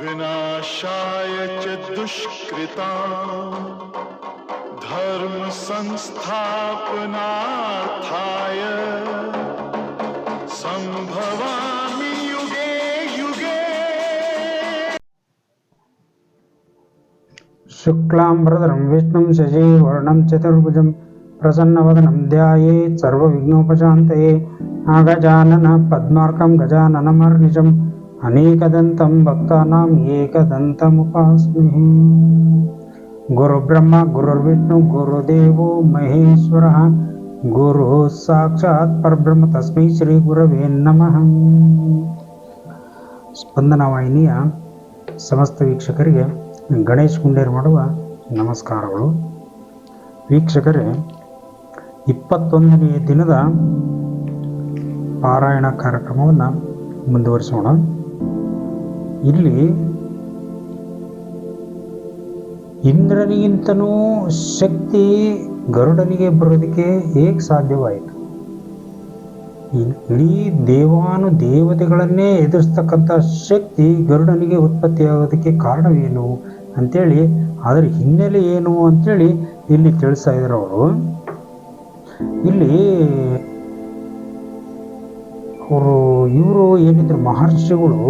विनाशाय च दुष्कृता धर्म संस्थापनार्थाय संभवामि युगे युगे। शुक्लाम्बरधरं विष्णुं शशिवर्णं, चतुर्भुजं प्रसन्नवदनं ध्यायेत् सर्वविघ्नोपशान्तये नागजानन पद्मार्कं गजाननमर्निशम् ಅನೇಕದಂತಂ ಭಕ್ತಾನಾಂ ಗುರು ಗುರುಬ್ರಹ್ಮ ಗುರುರ್ವಿಷ್ಣು ಗುರುದೇವೋ ಮಹೇಶ್ವರ, ಗುರು ಸಾಕ್ಷಾತ್ ಪರಬ್ರಹ್ಮ, ತಸ್ಮೈ ಶ್ರೀ ಗುರವೇ ನಮಃ. ಸ್ಪಂದನ ವಾಹಿನಿಯ ಸಮಸ್ತ ವೀಕ್ಷಕರಿಗೆ ಗಣೇಶ್ ಗುಂಡೇರ್ ಮಾಡುವ ನಮಸ್ಕಾರಗಳು. ವೀಕ್ಷಕರೇ, ಇಪ್ಪತ್ತೊಂದನೆಯ ದಿನದ ಪಾರಾಯಣ ಕಾರ್ಯಕ್ರಮವನ್ನು ಮುಂದುವರಿಸೋಣ. ಇಲ್ಲಿ ಇಂದ್ರನಿಗಿಂತನೂ ಶಕ್ತಿ ಗರುಡನಿಗೆ ಬರೋದಕ್ಕೆ ಹೇಗೆ ಸಾಧ್ಯವಾಯಿತು? ಇಡೀ ದೇವಾನು ದೇವತೆಗಳನ್ನೇ ಎದುರಿಸ್ತಕ್ಕಂಥ ಶಕ್ತಿ ಗರುಡನಿಗೆ ಉತ್ಪತ್ತಿಯಾಗೋದಕ್ಕೆ ಕಾರಣವೇನು ಅಂಥೇಳಿ ಅದರ ಹಿನ್ನೆಲೆ ಏನು ಅಂಥೇಳಿ ಇಲ್ಲಿ ತಿಳಿಸ್ತಾ ಇದ್ದಾರೆ ಅವರು. ಇಲ್ಲಿ ಅವರು, ಇವರು ಏನಿದ್ರು ಮಹರ್ಷಿಗಳು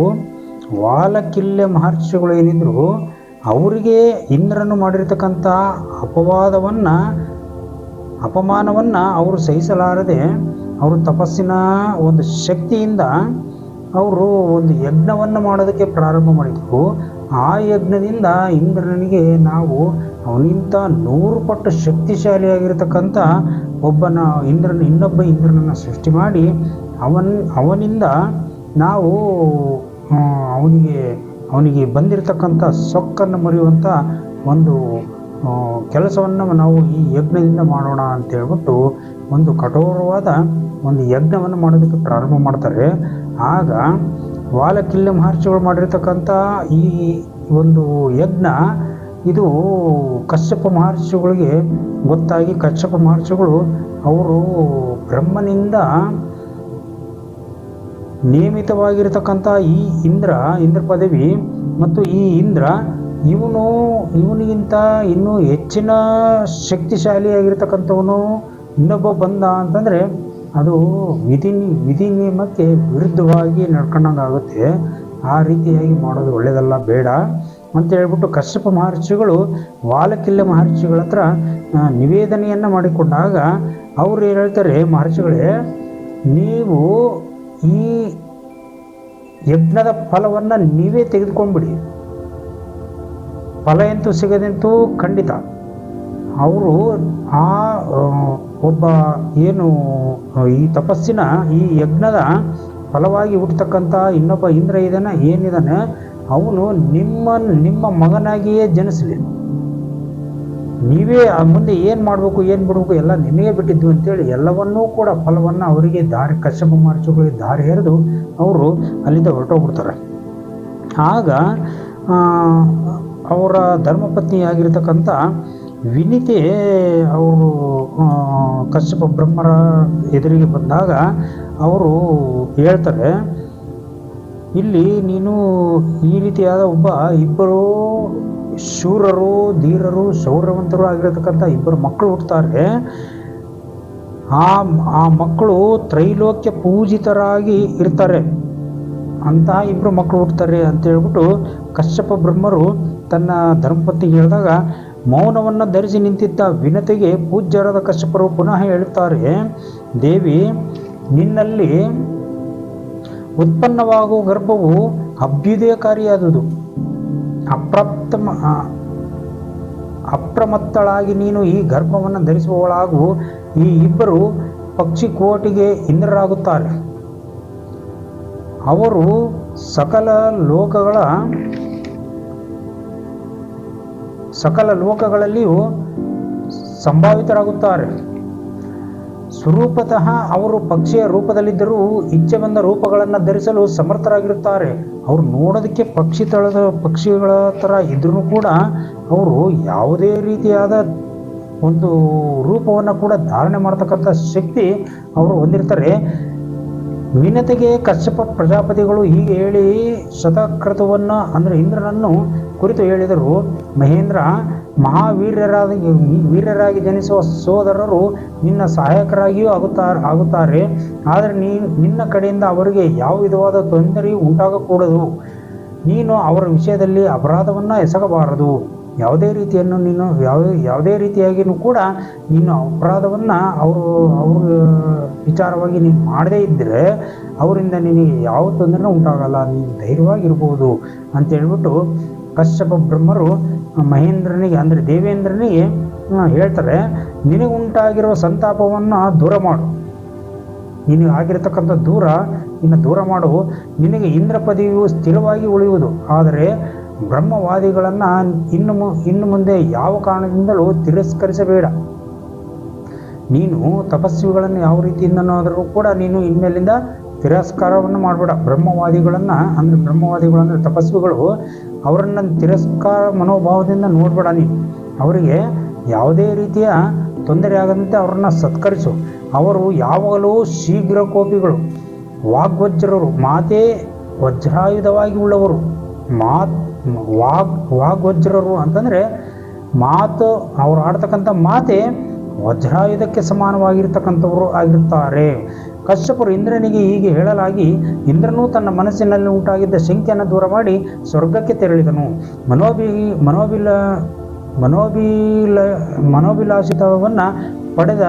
ವಾಲಕಿಲ್ಯ ಮಹರ್ಷಿಗಳು ಏನಿದ್ರು, ಅವರಿಗೆ ಇಂದ್ರನು ಮಾಡಿರ್ತಕ್ಕಂಥ ಅಪವಾದವನ್ನು, ಅಪಮಾನವನ್ನು ಅವರು ಸಹಿಸಲಾರದೆ ಅವರು ತಪಸ್ಸಿನ ಒಂದು ಶಕ್ತಿಯಿಂದ ಅವರು ಒಂದು ಯಜ್ಞವನ್ನು ಮಾಡೋದಕ್ಕೆ ಪ್ರಾರಂಭ ಮಾಡಿದರು. ಆ ಯಜ್ಞದಿಂದ ಇಂದ್ರನಿಗೆ ನಾವು ಅವನಿಂತ ನೂರು ಪಟ್ಟು ಶಕ್ತಿಶಾಲಿಯಾಗಿರ್ತಕ್ಕಂಥ ಒಬ್ಬನ ಇಂದ್ರನ, ಇನ್ನೊಬ್ಬ ಇಂದ್ರನನ್ನು ಸೃಷ್ಟಿ ಮಾಡಿ ಅವನ್, ಅವನಿಂದ ನಾವು ಅವನಿಗೆ ಅವನಿಗೆ ಬಂದಿರತಕ್ಕಂಥ ಸೊಕ್ಕನ್ನು ಮುರಿಯುವಂಥ ಒಂದು ಕೆಲಸವನ್ನು ನಾವು ಈ ಯಜ್ಞದಿಂದ ಮಾಡೋಣ ಅಂತ ಹೇಳ್ಬಿಟ್ಟು ಒಂದು ಕಠೋರವಾದ ಒಂದು ಯಜ್ಞವನ್ನು ಮಾಡೋದಕ್ಕೆ ಪ್ರಾರಂಭ ಮಾಡ್ತಾರೆ. ಆಗ ವಾಲಕಿಲ್ಲ ಮಹರ್ಷಿಗಳು ಮಾಡಿರ್ತಕ್ಕಂಥ ಈ ಒಂದು ಯಜ್ಞ, ಇದು ಕಶ್ಯಪ ಮಹರ್ಷಿಗಳಿಗೆ ಗೊತ್ತಾಗಿ ಕಶ್ಯಪ ಮಹರ್ಷಿಗಳು ಅವರು ಬ್ರಹ್ಮನಿಂದ ನೇಮಿತವಾಗಿರತಕ್ಕಂಥ ಈ ಇಂದ್ರ ಇಂದ್ರ ಪದವಿ ಮತ್ತು ಈ ಇಂದ್ರ ಇವನು, ಇವನಿಗಿಂತ ಇನ್ನೂ ಹೆಚ್ಚಿನ ಶಕ್ತಿಶಾಲಿಯಾಗಿರ್ತಕ್ಕಂಥವನು ಇನ್ನೊಬ್ಬ ಬಂದ ಅಂತಂದರೆ ಅದು ವಿಧಿ ವಿಧಿ ನಿಯಮಕ್ಕೆ ವಿರುದ್ಧವಾಗಿ ನಡ್ಕೊಂಡಂಗೆ ಆಗುತ್ತೆ ಆ ರೀತಿಯಾಗಿ ಮಾಡೋದು ಒಳ್ಳೆಯದಲ್ಲ ಬೇಡ ಅಂತ ಹೇಳ್ಬಿಟ್ಟು ಕಶ್ಯಪ ಮಹರ್ಷಿಗಳು ವಾಲಕಿಲ್ಯ ಮಹರ್ಷಿಗಳ ಹತ್ರ ನಿವೇದನೆಯನ್ನು ಮಾಡಿಕೊಂಡಾಗ ಅವ್ರು ಏನು ಹೇಳ್ತಾರೆ ಮಹರ್ಷಿಗಳೇ, ನೀವು ಈ ಯಜ್ಞದ ಫಲವನ್ನು ನೀವೇ ತೆಗೆದುಕೊಂಡ್ಬಿಡಿ. ಫಲ ಎಂತೂ ಸಿಗದೆಂತೂ ಖಂಡಿತ. ಅವರು ಆ ಒಬ್ಬ ಏನು, ಈ ತಪಸ್ಸಿನ ಈ ಯಜ್ಞದ ಫಲವಾಗಿ ಹುಟ್ಟತಕ್ಕಂಥ ಇನ್ನೊಬ್ಬ ಇಂದ್ರ ಇದನ್ನ ಏನಿದಾನೆ, ಅವನು ನಿಮ್ಮ ನಿಮ್ಮ ಮಗನಾಗಿಯೇ ಜನಿಸಲಿ. ನೀವೇ ಮುಂದೆ ಏನು ಮಾಡಬೇಕು, ಏನು ಬಿಡಬೇಕು ಎಲ್ಲ ನಿಮಗೆ ಬಿಟ್ಟಿದ್ದು ಅಂತೇಳಿ ಎಲ್ಲವನ್ನೂ ಕೂಡ ಫಲವನ್ನು ಅವರಿಗೆ ದಾರಿ, ಕಶ್ಯಪ ಮಹರ್ಷಿಗಳಿಗೆ ದಾರಿ ಎರೆದು ಅವರು ಅಲ್ಲಿಂದ ಹೊರಟೋಗ್ಬಿಡ್ತಾರೆ. ಆಗ ಅವರ ಧರ್ಮಪತ್ನಿಯಾಗಿರ್ತಕ್ಕಂಥ ವಿನಿತೆ ಅವರು ಕಶ್ಯಪ ಬ್ರಹ್ಮರ ಎದುರಿಗೆ ಬಂದಾಗ ಅವರು ಹೇಳ್ತಾರೆ, ಇಲ್ಲಿ ನೀನು ಈ ರೀತಿಯಾದ ಒಬ್ಬ ಇಬ್ಬರು ಶೂರರು, ಧೀರರು, ಶೌರ್ಯವಂತರು ಆಗಿರತಕ್ಕಂಥ ಇಬ್ಬರು ಮಕ್ಕಳು ಹುಟ್ಟುತ್ತಾರೆ ಆ ಆ ಮಕ್ಕಳು ತ್ರೈಲೋಕ್ಯ ಪೂಜಿತರಾಗಿ ಇರ್ತಾರೆ. ಅಂತಹ ಇಬ್ಬರು ಮಕ್ಕಳು ಹುಟ್ಟುತ್ತಾರೆ ಅಂತ ಹೇಳ್ಬಿಟ್ಟು ಕಶ್ಯಪ ಬ್ರಹ್ಮರು ತನ್ನ ಧರ್ಮಪತ್ನಿಗೆ ಹೇಳಿದಾಗ, ಮೌನವನ್ನು ಧರಿಸಿ ನಿಂತಿದ್ದ ವಿನತೆಗೆ ಪೂಜ್ಯರಾದ ಕಶ್ಯಪರು ಪುನಃ ಹೇಳುತ್ತಾರೆ, ದೇವಿ, ನಿನ್ನಲ್ಲಿ ಉತ್ಪನ್ನವಾಗುವ ಗರ್ಭವು ಅಭ್ಯುದಯಕಾರಿಯಾದುದು. ಅಪ್ರಾಪ್ತಮ ಅಪ್ರಮತ್ತಳಾಗಿ ನೀನು ಈ ಗರ್ಭವನ್ನು ಧರಿಸುವವಳಾಗು. ಈ ಇಬ್ಬರು ಪಕ್ಷಿ ಕೋಟಿಗೆ ಇಂದ್ರರಾಗುತ್ತಾರೆ. ಅವರು ಸಕಲ ಲೋಕಗಳ, ಸಕಲ ಲೋಕಗಳಲ್ಲಿಯೂ ಸಂಭಾವಿತರಾಗುತ್ತಾರೆ. ಸ್ವರೂಪತಃ ಅವರು ಪಕ್ಷಿಯ ರೂಪದಲ್ಲಿದ್ದರೂ ಇಚ್ಛೆ ಬಂದ ರೂಪಗಳನ್ನು ಧರಿಸಲು ಸಮರ್ಥರಾಗಿರುತ್ತಾರೆ. ಅವರು ನೋಡೋದಕ್ಕೆ ಪಕ್ಷಿ ತಳದ ಪಕ್ಷಿಗಳ ಥರ ಇದ್ರೂ ಕೂಡ ಅವರು ಯಾವುದೇ ರೀತಿಯಾದ ಒಂದು ರೂಪವನ್ನು ಕೂಡ ಧಾರಣೆ ಮಾಡ್ತಕ್ಕಂಥ ಶಕ್ತಿ ಅವರು ಹೊಂದಿರ್ತಾರೆ. ವಿನತೆಗೆ ಕಶ್ಯಪ ಪ್ರಜಾಪತಿಗಳು ಹೀಗೆ ಹೇಳಿ ಶತಕೃತವನ್ನು ಅಂದರೆ ಇಂದ್ರನನ್ನು ಕುರಿತು ಹೇಳಿದರು. ಮಹೇಂದ್ರ ಮಹಾವೀರ್ಯರಾದ ವೀರ್ಯರಾಗಿ ಜನಿಸುವ ಸೋದರರು ನಿನ್ನ ಸಹಾಯಕರಾಗಿಯೂ ಆಗುತ್ತಾರೆ ಆಗುತ್ತಾರೆ. ಆದರೆ ನೀ, ನಿನ್ನ ಕಡೆಯಿಂದ ಅವರಿಗೆ ಯಾವ ವಿಧವಾದ ತೊಂದರೆಯೂ ಉಂಟಾಗಕೂಡದು. ನೀನು ಅವರ ವಿಷಯದಲ್ಲಿ ಅಪರಾಧವನ್ನು ಎಸಗಬಾರದು. ಯಾವುದೇ ರೀತಿಯನ್ನು ನೀನು ಯಾವ ಯಾವುದೇ ರೀತಿಯಾಗಿಯೂ ಕೂಡ ನೀನು ಅಪರಾಧವನ್ನು ಅವರು, ಅವ್ರ ವಿಚಾರವಾಗಿ ನೀನು ಮಾಡದೇ ಇದ್ದರೆ ಅವರಿಂದ ನಿನಗೆ ಯಾವ ತೊಂದರೆ ಉಂಟಾಗಲ್ಲ. ನೀನು ಧೈರ್ಯವಾಗಿರ್ಬೋದು ಅಂತೇಳ್ಬಿಟ್ಟು ಕಶ್ಯಪ ಬ್ರಹ್ಮರು ಮಹೇಂದ್ರನಿಗೆ, ಅಂದರೆ ದೇವೇಂದ್ರನಿಗೆ ಹೇಳ್ತಾರೆ, ನಿನಗುಂಟಾಗಿರುವ ಸಂತಾಪವನ್ನು ದೂರ ಮಾಡು. ನಿನಗೆ ಆಗಿರತಕ್ಕಂಥ ದೂರ ಇನ್ನು ದೂರ ಮಾಡು. ನಿನಗೆ ಇಂದ್ರ ಪದವಿಯು ಸ್ಥಿರವಾಗಿ ಉಳಿಯುವುದು. ಆದರೆ ಬ್ರಹ್ಮವಾದಿಗಳನ್ನು ಇನ್ನು ಮು, ಇನ್ನು ಮುಂದೆ ಯಾವ ಕಾರಣದಿಂದಲೂ ತಿರಸ್ಕರಿಸಬೇಡ. ನೀನು ತಪಸ್ವಿಗಳನ್ನು ಯಾವ ರೀತಿಯಿಂದನಾದರೂ ಕೂಡ ನೀನು ಇನ್ಮೇಲಿಂದ ತಿರಸ್ಕಾರವನ್ನು ಮಾಡಬೇಡ. ಬ್ರಹ್ಮವಾದಿಗಳನ್ನು, ಅಂದರೆ ಬ್ರಹ್ಮವಾದಿಗಳು ಅಂದರೆ ತಪಸ್ವಿಗಳು, ಅವರನ್ನು ತಿರಸ್ಕಾರ ಮನೋಭಾವದಿಂದ ನೋಡಬೇಡ ನೀನು. ಅವರಿಗೆ ಯಾವುದೇ ರೀತಿಯ ತೊಂದರೆ ಆಗದಂತೆ ಅವರನ್ನು ಸತ್ಕರಿಸು. ಅವರು ಯಾವಾಗಲೂ ಶೀಘ್ರ ಕೋಪಿಗಳು. ವಾಗ್ವಜ್ರರು, ಮಾತೇ ವಜ್ರಾಯುಧವಾಗಿ ಉಳ್ಳವರು. ಮಾತ್, ವಾಗ್, ವಾಗ್ವಜ್ರರು ಅಂತಂದರೆ ಮಾತು, ಅವ್ರು ಆಡ್ತಕ್ಕಂಥ ಮಾತೆ ವಜ್ರಾಯುಧಕ್ಕೆ ಸಮಾನವಾಗಿರ್ತಕ್ಕಂಥವರು ಆಗಿರ್ತಾರೆ ಕಶ್ಯಪರು ಇಂದ್ರನಿಗೆ ಹೀಗೆ ಹೇಳಲಾಗಿ, ಇಂದ್ರನು ತನ್ನ ಮನಸ್ಸಿನಲ್ಲಿ ಉಂಟಾಗಿದ್ದ ಶಂಕೆಯನ್ನು ದೂರ ಮಾಡಿ ಸ್ವರ್ಗಕ್ಕೆ ತೆರಳಿದನು. ಮನೋಭಿ ಮನೋಬಿಲ ಮನೋಬಿಲ ಮನೋಭಿಲಾಷಿತವನ್ನು ಪಡೆದ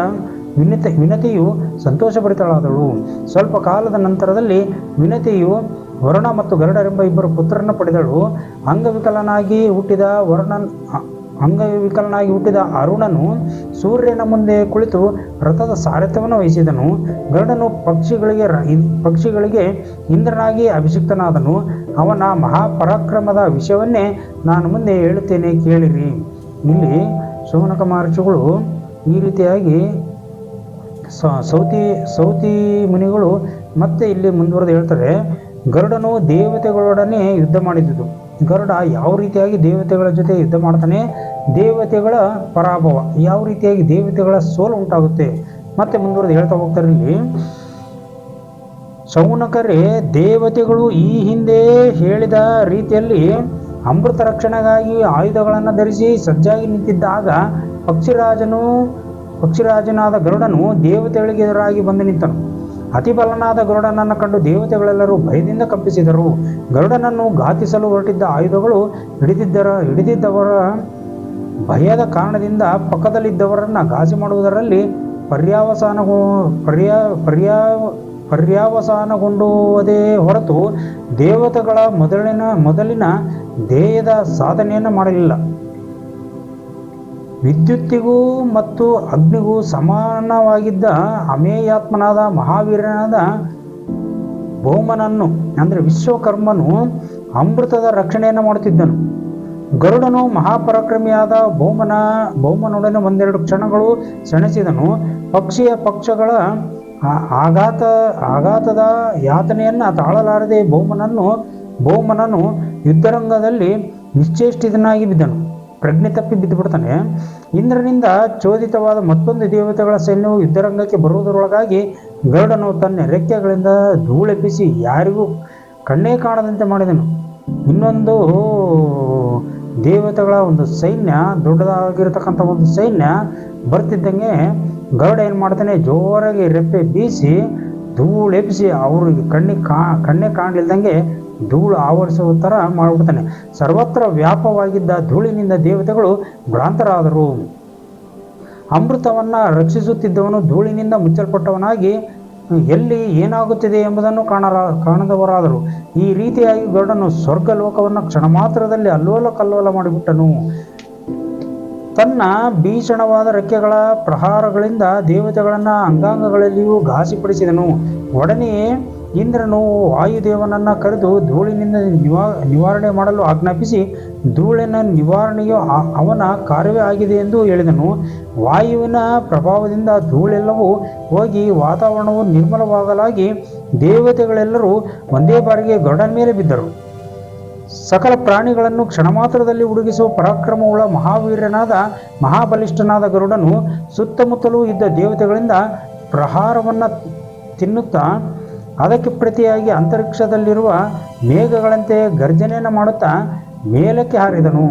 ವಿನತ, ವಿನತಿಯು ಸಂತೋಷಭರಿತಳಾದಳು. ಸ್ವಲ್ಪ ಕಾಲದ ನಂತರದಲ್ಲಿ ವಿನತಿಯು ವರುಣ ಮತ್ತು ಗರುಡರೆಂಬ ಇಬ್ಬರು ಪುತ್ರರನ್ನು ಪಡೆದಳು. ಅಂಗವಿಕಲನಾಗಿ ಹುಟ್ಟಿದ ವರುಣನ್ ಅಂಗವಿಕಲನಾಗಿ ಹುಟ್ಟಿದ ಅರುಣನು ಸೂರ್ಯನ ಮುಂದೆ ಕುಳಿತು ರಥದ ಸಾರಥ್ಯವನ್ನು ವಹಿಸಿದನು. ಗರುಡನು ಪಕ್ಷಿಗಳಿಗೆ ಪಕ್ಷಿಗಳಿಗೆ ಇಂದ್ರನಾಗಿ ಅಭಿಷಿಕ್ತನಾದನು. ಅವನ ಮಹಾಪರಾಕ್ರಮದ ವಿಷಯವನ್ನೇ ನಾನು ಮುಂದೆ ಹೇಳುತ್ತೇನೆ ಕೇಳಿರಿ. ಇಲ್ಲಿ ಶೌನಕ ಮಹರ್ಷಿಗಳು ಈ ರೀತಿಯಾಗಿ ಸೌತಿ ಸೌತಿ ಮುನಿಗಳು ಮತ್ತೆ ಇಲ್ಲಿ ಮುಂದುವರೆದು ಹೇಳ್ತಾರೆ. ಗರುಡನು ದೇವತೆಗಳೊಡನೆ ಯುದ್ಧ ಮಾಡಿದುದು. ಗರುಡ ಯಾವ ರೀತಿಯಾಗಿ ದೇವತೆಗಳ ಜೊತೆ ಯುದ್ಧ ಮಾಡ್ತಾನೆ? ದೇವತೆಗಳ ಪರಾಭವ. ಯಾವ ರೀತಿಯಾಗಿ ದೇವತೆಗಳ ಸೋಲು ಉಂಟಾಗುತ್ತೆ? ಮತ್ತೆ ಮುಂದುವರೆದು ಹೇಳ್ತಾ ಹೋಗ್ತಾರೆ ಇಲ್ಲಿ. ಶೌನಕರೇ, ದೇವತೆಗಳು ಈ ಹಿಂದೆ ಹೇಳಿದ ರೀತಿಯಲ್ಲಿ ಅಮೃತ ರಕ್ಷಣೆಗಾಗಿ ಆಯುಧಗಳನ್ನು ಧರಿಸಿ ಸಜ್ಜಾಗಿ ನಿಂತಿದ್ದಾಗ ಪಕ್ಷಿರಾಜನು, ಪಕ್ಷಿರಾಜನಾದ ಗರುಡನು ದೇವತೆಗಳಿಗೆ ಎದುರಾಗಿ ಬಂದು ನಿಂತನು. ಅತಿಬಲನಾದ ಗರುಡನನ್ನು ಕಂಡು ದೇವತೆಗಳೆಲ್ಲರೂ ಭಯದಿಂದ ಕಂಪಿಸಿದರು. ಗರುಡನನ್ನು ಘಾತಿಸಲು ಹೊರಟಿದ್ದ ಆಯುಧಗಳು ಹಿಡಿದಿದ್ದರ ಹಿಡಿದಿದ್ದವರ ಭಯದ ಕಾರಣದಿಂದ ಪಕ್ಕದಲ್ಲಿದ್ದವರನ್ನು ಘಾಸಿ ಮಾಡುವುದರಲ್ಲಿ ಪರ್ಯಾವಸಾನ ಪರ್ಯಾ ಪರ್ಯಾ ಪರ್ಯಾವಸಾನಗೊಂಡುವುದೇ ಹೊರತು ದೇವತೆಗಳ ಮೊದಲಿನ ಮೊದಲಿನ ಧ್ಯೇಯದ ಸಾಧನೆಯನ್ನು ಮಾಡಲಿಲ್ಲ. ವಿದ್ಯುತ್ತಿಗೂ ಮತ್ತು ಅಗ್ನಿಗೂ ಸಮಾನವಾಗಿದ್ದ ಅಮೇಯಾತ್ಮನಾದ ಮಹಾವೀರನಾದ ಭೌಮನನ್ನು ಅಂದರೆ ವಿಶ್ವಕರ್ಮನು, ಅಮೃತದ ರಕ್ಷಣೆಯನ್ನು ಮಾಡುತ್ತಿದ್ದನು. ಗರುಡನು ಮಹಾಪರಾಕ್ರಮಿಯಾದ ಭೌಮನ ಭೌಮನೊಡನೆ ಒಂದೆರಡು ಕ್ಷಣಗಳು ಸೆಣಸಿದನು ಪಕ್ಷಿಯ ಪಕ್ಷಗಳ ಆಘಾತ, ಆಘಾತದ ಯಾತನೆಯನ್ನು ತಾಳಲಾರದೆ ಭೌಮನನ್ನು ಭೌಮನನು ಯುದ್ಧರಂಗದಲ್ಲಿ ನಿಶ್ಚೇಷ್ಟಿತನಾಗಿ ಬಿದ್ದನು. ಪ್ರಜ್ಞೆ ತಪ್ಪಿ ಬಿದ್ದುಬಿಡ್ತಾನೆ. ಇಂದ್ರನಿಂದ ಚೋದಿತವಾದ ಮತ್ತೊಂದು ದೇವತೆಗಳ ಸೈನ್ಯವು ಯುದ್ಧರಂಗಕ್ಕೆ ಬರುವುದರೊಳಗಾಗಿ ಗರುಡನು ತನ್ನ ರೆಕ್ಕೆಗಳಿಂದ ಧೂಳೆಬ್ಬಿಸಿ ಯಾರಿಗೂ ಕಣ್ಣೇ ಕಾಣದಂತೆ ಮಾಡಿದನು. ಇನ್ನೊಂದು ದೇವತೆಗಳ ಒಂದು ಸೈನ್ಯ, ದೊಡ್ಡದಾಗಿರತಕ್ಕಂಥ ಒಂದು ಸೈನ್ಯ ಬರ್ತಿದ್ದಂಗೆ ಗರುಡ ಏನು ಮಾಡ್ತಾನೆ, ಜೋರಾಗಿ ರೆಪ್ಪೆ ಬೀಸಿ ಧೂಳೆಬ್ಬಿಸಿ ಅವ್ರಿಗೆ ಕಣ್ಣಿಗೆ ಕಾ, ಕಣ್ಣೇ ಕಾಣಲಿಲ್ದಂಗೆ ಧೂಳು ಆವರಿಸುವ ಥರ ಮಾಡಿಬಿಡ್ತಾನೆ. ಸರ್ವತ್ರ ವ್ಯಾಪವಾಗಿದ್ದ ಧೂಳಿನಿಂದ ದೇವತೆಗಳು ಭ್ರಾಂತರಾದರು. ಅಮೃತವನ್ನು ರಕ್ಷಿಸುತ್ತಿದ್ದವನು ಧೂಳಿನಿಂದ ಮುಚ್ಚಲ್ಪಟ್ಟವನಾಗಿ, ಎಲ್ಲಿ ಏನಾಗುತ್ತಿದೆ ಎಂಬುದನ್ನು ಕಾಣರ, ಕಾಣದವರಾದರು. ಈ ರೀತಿಯಾಗಿ ಗರುಡನು ಸ್ವರ್ಗ ಲೋಕವನ್ನು ಕ್ಷಣ ಮಾತ್ರದಲ್ಲಿ ಅಲ್ಲೋಲ ಕಲ್ಲೋಲ ಮಾಡಿಬಿಟ್ಟನು. ತನ್ನ ಭೀಷಣವಾದ ರೆಕ್ಕೆಗಳ ಪ್ರಹಾರಗಳಿಂದ ದೇವತೆಗಳನ್ನು ಅಂಗಾಂಗಗಳಲ್ಲಿಯೂ ಘಾಸಿಪಡಿಸಿದನು. ಒಡನೆಯೇ ಇಂದ್ರನು ವಾಯುದೇವನನ್ನು ಕರೆದು ಧೂಳಿನಿಂದ ನಿವಾ, ನಿವಾರಣೆ ಮಾಡಲು ಆಜ್ಞಾಪಿಸಿ, ಧೂಳಿನ ನಿವಾರಣೆಯು ಅವನ ಕಾರ್ಯವೇ ಆಗಿದೆ ಎಂದು ಹೇಳಿದನು. ವಾಯುವಿನ ಪ್ರಭಾವದಿಂದ ಧೂಳೆಲ್ಲವೂ ಹೋಗಿ ವಾತಾವರಣವು ನಿರ್ಮಲವಾಗಲಾಗಿ ದೇವತೆಗಳೆಲ್ಲರೂ ಒಂದೇ ಬಾರಿಗೆ ಗರುಡನ ಮೇಲೆ ಬಿದ್ದರು. ಸಕಲ ಪ್ರಾಣಿಗಳನ್ನು ಕ್ಷಣಮಾತ್ರದಲ್ಲಿ ಉಡುಗಿಸುವ ಪರಾಕ್ರಮವುಳ್ಳ ಮಹಾವೀರ್ಯನಾದ ಮಹಾಬಲಿಷ್ಠನಾದ ಗರುಡನು ಸುತ್ತಮುತ್ತಲೂ ಇದ್ದ ದೇವತೆಗಳಿಂದ ಪ್ರಹಾರವನ್ನು ತಿನ್ನುತ್ತಾ ಅದಕ್ಕೆ ಪ್ರತಿಯಾಗಿ ಅಂತರಿಕ್ಷದಲ್ಲಿರುವ ಮೇಘಗಳಂತೆ ಗರ್ಜನೆಯನ್ನು ಮಾಡುತ್ತಾ ಮೇಲಕ್ಕೆ ಹಾರಿದನು.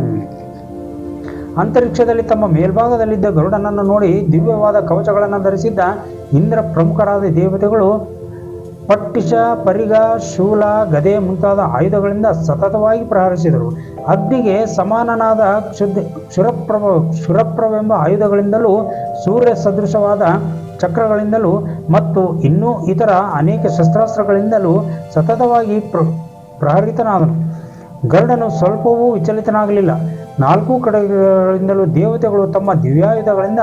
ಅಂತರಿಕ್ಷದಲ್ಲಿ ತಮ್ಮ ಮೇಲ್ಭಾಗದಲ್ಲಿದ್ದ ಗರುಡನನ್ನು ನೋಡಿ ದಿವ್ಯವಾದ ಕವಚಗಳನ್ನು ಧರಿಸಿದ್ದ ಇಂದ್ರ ಪ್ರಮುಖರಾದ ದೇವತೆಗಳು ಪಟ್ಟಿಷ, ಪರಿಗ, ಶೂಲ, ಗದೆ ಮುಂತಾದ ಆಯುಧಗಳಿಂದ ಸತತವಾಗಿ ಪ್ರಹರಿಸಿದರು. ಅಗ್ನಿಗೆ ಸಮಾನನಾದ ಕ್ಷುದ್ ಕ್ಷುರಪ್ರಭ ಕ್ಷುರಪ್ರವೆಂಬ ಆಯುಧಗಳಿಂದಲೂ ಸೂರ್ಯ ಸದೃಶವಾದ ಚಕ್ರಗಳಿಂದಲೂ ಮತ್ತು ಇನ್ನೂ ಇತರ ಅನೇಕ ಶಸ್ತ್ರಾಸ್ತ್ರಗಳಿಂದಲೂ ಸತತವಾಗಿ ಪ್ರ, ಪ್ರಹರಿತನಾದನು. ಗರುಡನು ಸ್ವಲ್ಪವೂ ವಿಚಲಿತನಾಗಲಿಲ್ಲ. ನಾಲ್ಕು ಕಡೆಗಳಿಂದಲೂ ದೇವತೆಗಳು ತಮ್ಮ ದಿವ್ಯಾಯುಧಗಳಿಂದ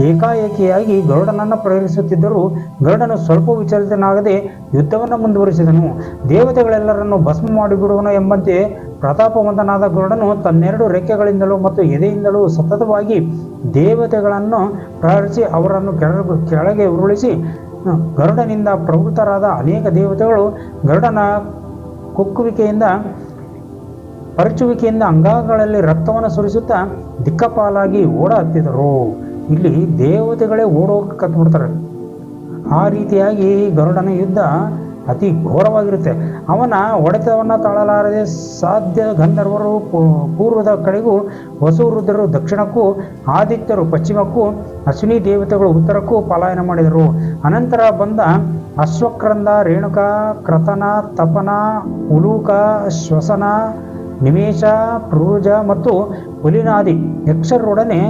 ಏಕಾಏಕಿಯಾಗಿ ಗರುಡನನ್ನು ಪ್ರೇರಿಸುತ್ತಿದ್ದರೂ ಗರುಡನು ಸ್ವಲ್ಪ ವಿಚಲಿತನಾಗದೆ ಯುದ್ಧವನ್ನು ಮುಂದುವರಿಸಿದನು. ದೇವತೆಗಳೆಲ್ಲರನ್ನು ಭಸ್ಮ ಮಾಡಿಬಿಡುವನು ಎಂಬಂತೆ ಪ್ರತಾಪವಂತನಾದ ಗರುಡನು ತನ್ನೆರಡು ರೆಕ್ಕೆಗಳಿಂದಲೂ ಮತ್ತು ಎದೆಯಿಂದಲೂ ಸತತವಾಗಿ ದೇವತೆಗಳನ್ನು ಪ್ರಹರಿಸಿ ಅವರನ್ನು ಕೆಳಗೆ ಕೆಳಗೆ ಉರುಳಿಸಿ, ಗರುಡನಿಂದ ಪ್ರವೃತ್ತರಾದ ಅನೇಕ ದೇವತೆಗಳು ಗರುಡನ ಕುಕ್ಕುವಿಕೆಯಿಂದ ಪರಚುವಿಕೆಯಿಂದ ಅಂಗಾಂಗಗಳಲ್ಲಿ ರಕ್ತವನ್ನು ಸುರಿಸುತ್ತಾ ದಿಕ್ಕಪಾಲಾಗಿ ಓಡ ಹತ್ತಿದರು ಇಲ್ಲಿ ದೇವತೆಗಳೇ ಓಡೋಗಿ ಕತ್ಬಿಡ್ತಾರೆ ಆ ರೀತಿಯಾಗಿ ಗರುಡನ ಯುದ್ಧ ಅತಿ ಘೋರವಾಗಿರುತ್ತೆ. ಅವನ ಹೊಡೆತವನ್ನು ತಾಳಲಾರದೆ ಸಾಧ್ಯ ಗಂಧರ್ವರು ಪೂರ್ವದ ಕಡೆಗೂ ವಸುವೃದ್ಧರು ದಕ್ಷಿಣಕ್ಕೂ, ಆದಿತ್ಯರು ಪಶ್ಚಿಮಕ್ಕೂ, ಅಶ್ವಿನಿ ದೇವತೆಗಳು ಉತ್ತರಕ್ಕೂ ಪಲಾಯನ ಮಾಡಿದರು. ಅನಂತರ ಬಂದ ಅಶ್ವಕ್ರಂದ, ರೇಣುಕ, ಕ್ರತನ, ತಪನ, ಉಲೂಕ, ಶ್ವಸನ, ನಿಮೇಶ, ಪ್ರೂಜ ಮತ್ತು ಹುಲಿನಾದಿ ಯಕ್ಷರೊಡನೆ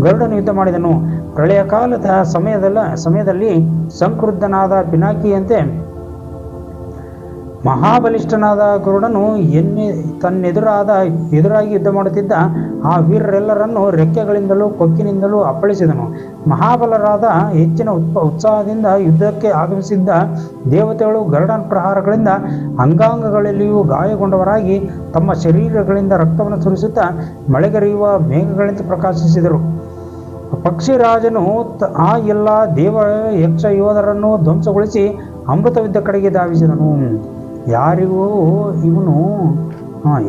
ಗರುಡನು ಯುದ್ಧ ಮಾಡಿದನು. ಪ್ರಳಯ ಕಾಲದ ಸಮಯದಲ್ಲ, ಸಮಯದಲ್ಲಿ ಸಂಕ್ರುದ್ಧನಾದ ಪಿನಾಕಿಯಂತೆ ಮಹಾಬಲಿಷ್ಠನಾದ ಗರುಡನು ಎನ್ನೆ ತನ್ನೆದುರಾದ ಎದುರಾಗಿ ಯುದ್ಧ ಮಾಡುತ್ತಿದ್ದ ಆ ವೀರರೆಲ್ಲರನ್ನು ರೆಕ್ಕೆಗಳಿಂದಲೂ ಕೊಕ್ಕಿನಿಂದಲೂ ಅಪ್ಪಳಿಸಿದನು. ಮಹಾಬಲರಾದ ಹೆಚ್ಚಿನ ಉತ್ಪ ಉತ್ಸಾಹದಿಂದ ಯುದ್ಧಕ್ಕೆ ಆಗಮಿಸಿದ್ದ ದೇವತೆಗಳು ಗರುಡನ ಪ್ರಹಾರಗಳಿಂದ ಅಂಗಾಂಗಗಳಲ್ಲಿಯೂ ಗಾಯಗೊಂಡವರಾಗಿ ತಮ್ಮ ಶರೀರಗಳಿಂದ ರಕ್ತವನ್ನು ಸುರಿಸುತ್ತಾ ಮಳೆಗರೆಯುವ ಮೇಘಗಳಿಂದ ಪ್ರಕಾಶಿಸಿದರು. ಪಕ್ಷಿರಾಜನು ತ- ಆ ಎಲ್ಲ ದೇವ ಯಕ್ಷ ಯೋಧರನ್ನು ಧ್ವಂಸಗೊಳಿಸಿ ಅಮೃತವಿದ್ದ ಕಡೆಗೆ ಧಾವಿಸಿದನು. ಯಾರಿಗೂ ಇವನು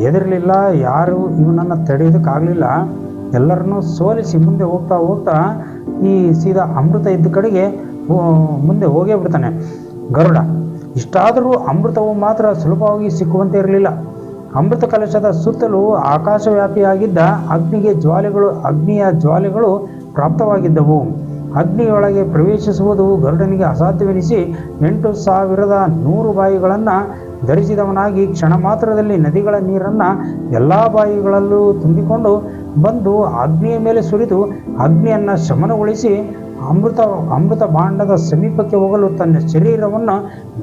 ಎದುರಲಿಲ್ಲ ಯಾರು ಇವನನ್ನು ತಡೆಯೋದಕ್ಕಾಗಲಿಲ್ಲ ಎಲ್ಲರನ್ನೂ ಸೋಲಿಸಿ ಮುಂದೆ ಹೋಗ್ತಾ ಹೋಗ್ತಾ ಈ ಸೀದಾ ಅಮೃತ ಇದ್ದ ಕಡೆಗೆ ಮುಂದೆ ಹೋಗೇ ಬಿಡ್ತಾನೆ. ಗರುಡ, ಇಷ್ಟಾದರೂ ಅಮೃತವು ಮಾತ್ರ ಸುಲಭವಾಗಿ ಸಿಕ್ಕುವಂತೆ ಇರಲಿಲ್ಲ. ಅಮೃತ ಕಲಶದ ಸುತ್ತಲೂ ಆಕಾಶವ್ಯಾಪಿಯಾಗಿದ್ದ ಅಗ್ನಿಗೆ ಜ್ವಾಲೆಗಳು, ಅಗ್ನಿಯ ಜ್ವಾಲೆಗಳು ಪ್ರಾಪ್ತವಾಗಿದ್ದವು. ಅಗ್ನಿಯೊಳಗೆ ಪ್ರವೇಶಿಸುವುದು ಗರುಡನಿಗೆ ಅಸಾಧ್ಯವೆನಿಸಿ ಎಂಟು ಸಾವಿರದ ನೂರು ಬಾಯಿಗಳನ್ನು ಧರಿಸಿದವನಾಗಿ ಕ್ಷಣ ಮಾತ್ರದಲ್ಲಿ ನದಿಗಳ ನೀರನ್ನು ಎಲ್ಲ ಬಾಯಿಗಳಲ್ಲೂ ತುಂಬಿಕೊಂಡು ಬಂದು ಅಗ್ನಿಯ ಮೇಲೆ ಸುರಿದು ಅಗ್ನಿಯನ್ನು ಶಮನಗೊಳಿಸಿ ಅಮೃತ ಅಮೃತ ಭಾಂಡದ ಸಮೀಪಕ್ಕೆ ಹೋಗಲು ತನ್ನ ಶರೀರವನ್ನು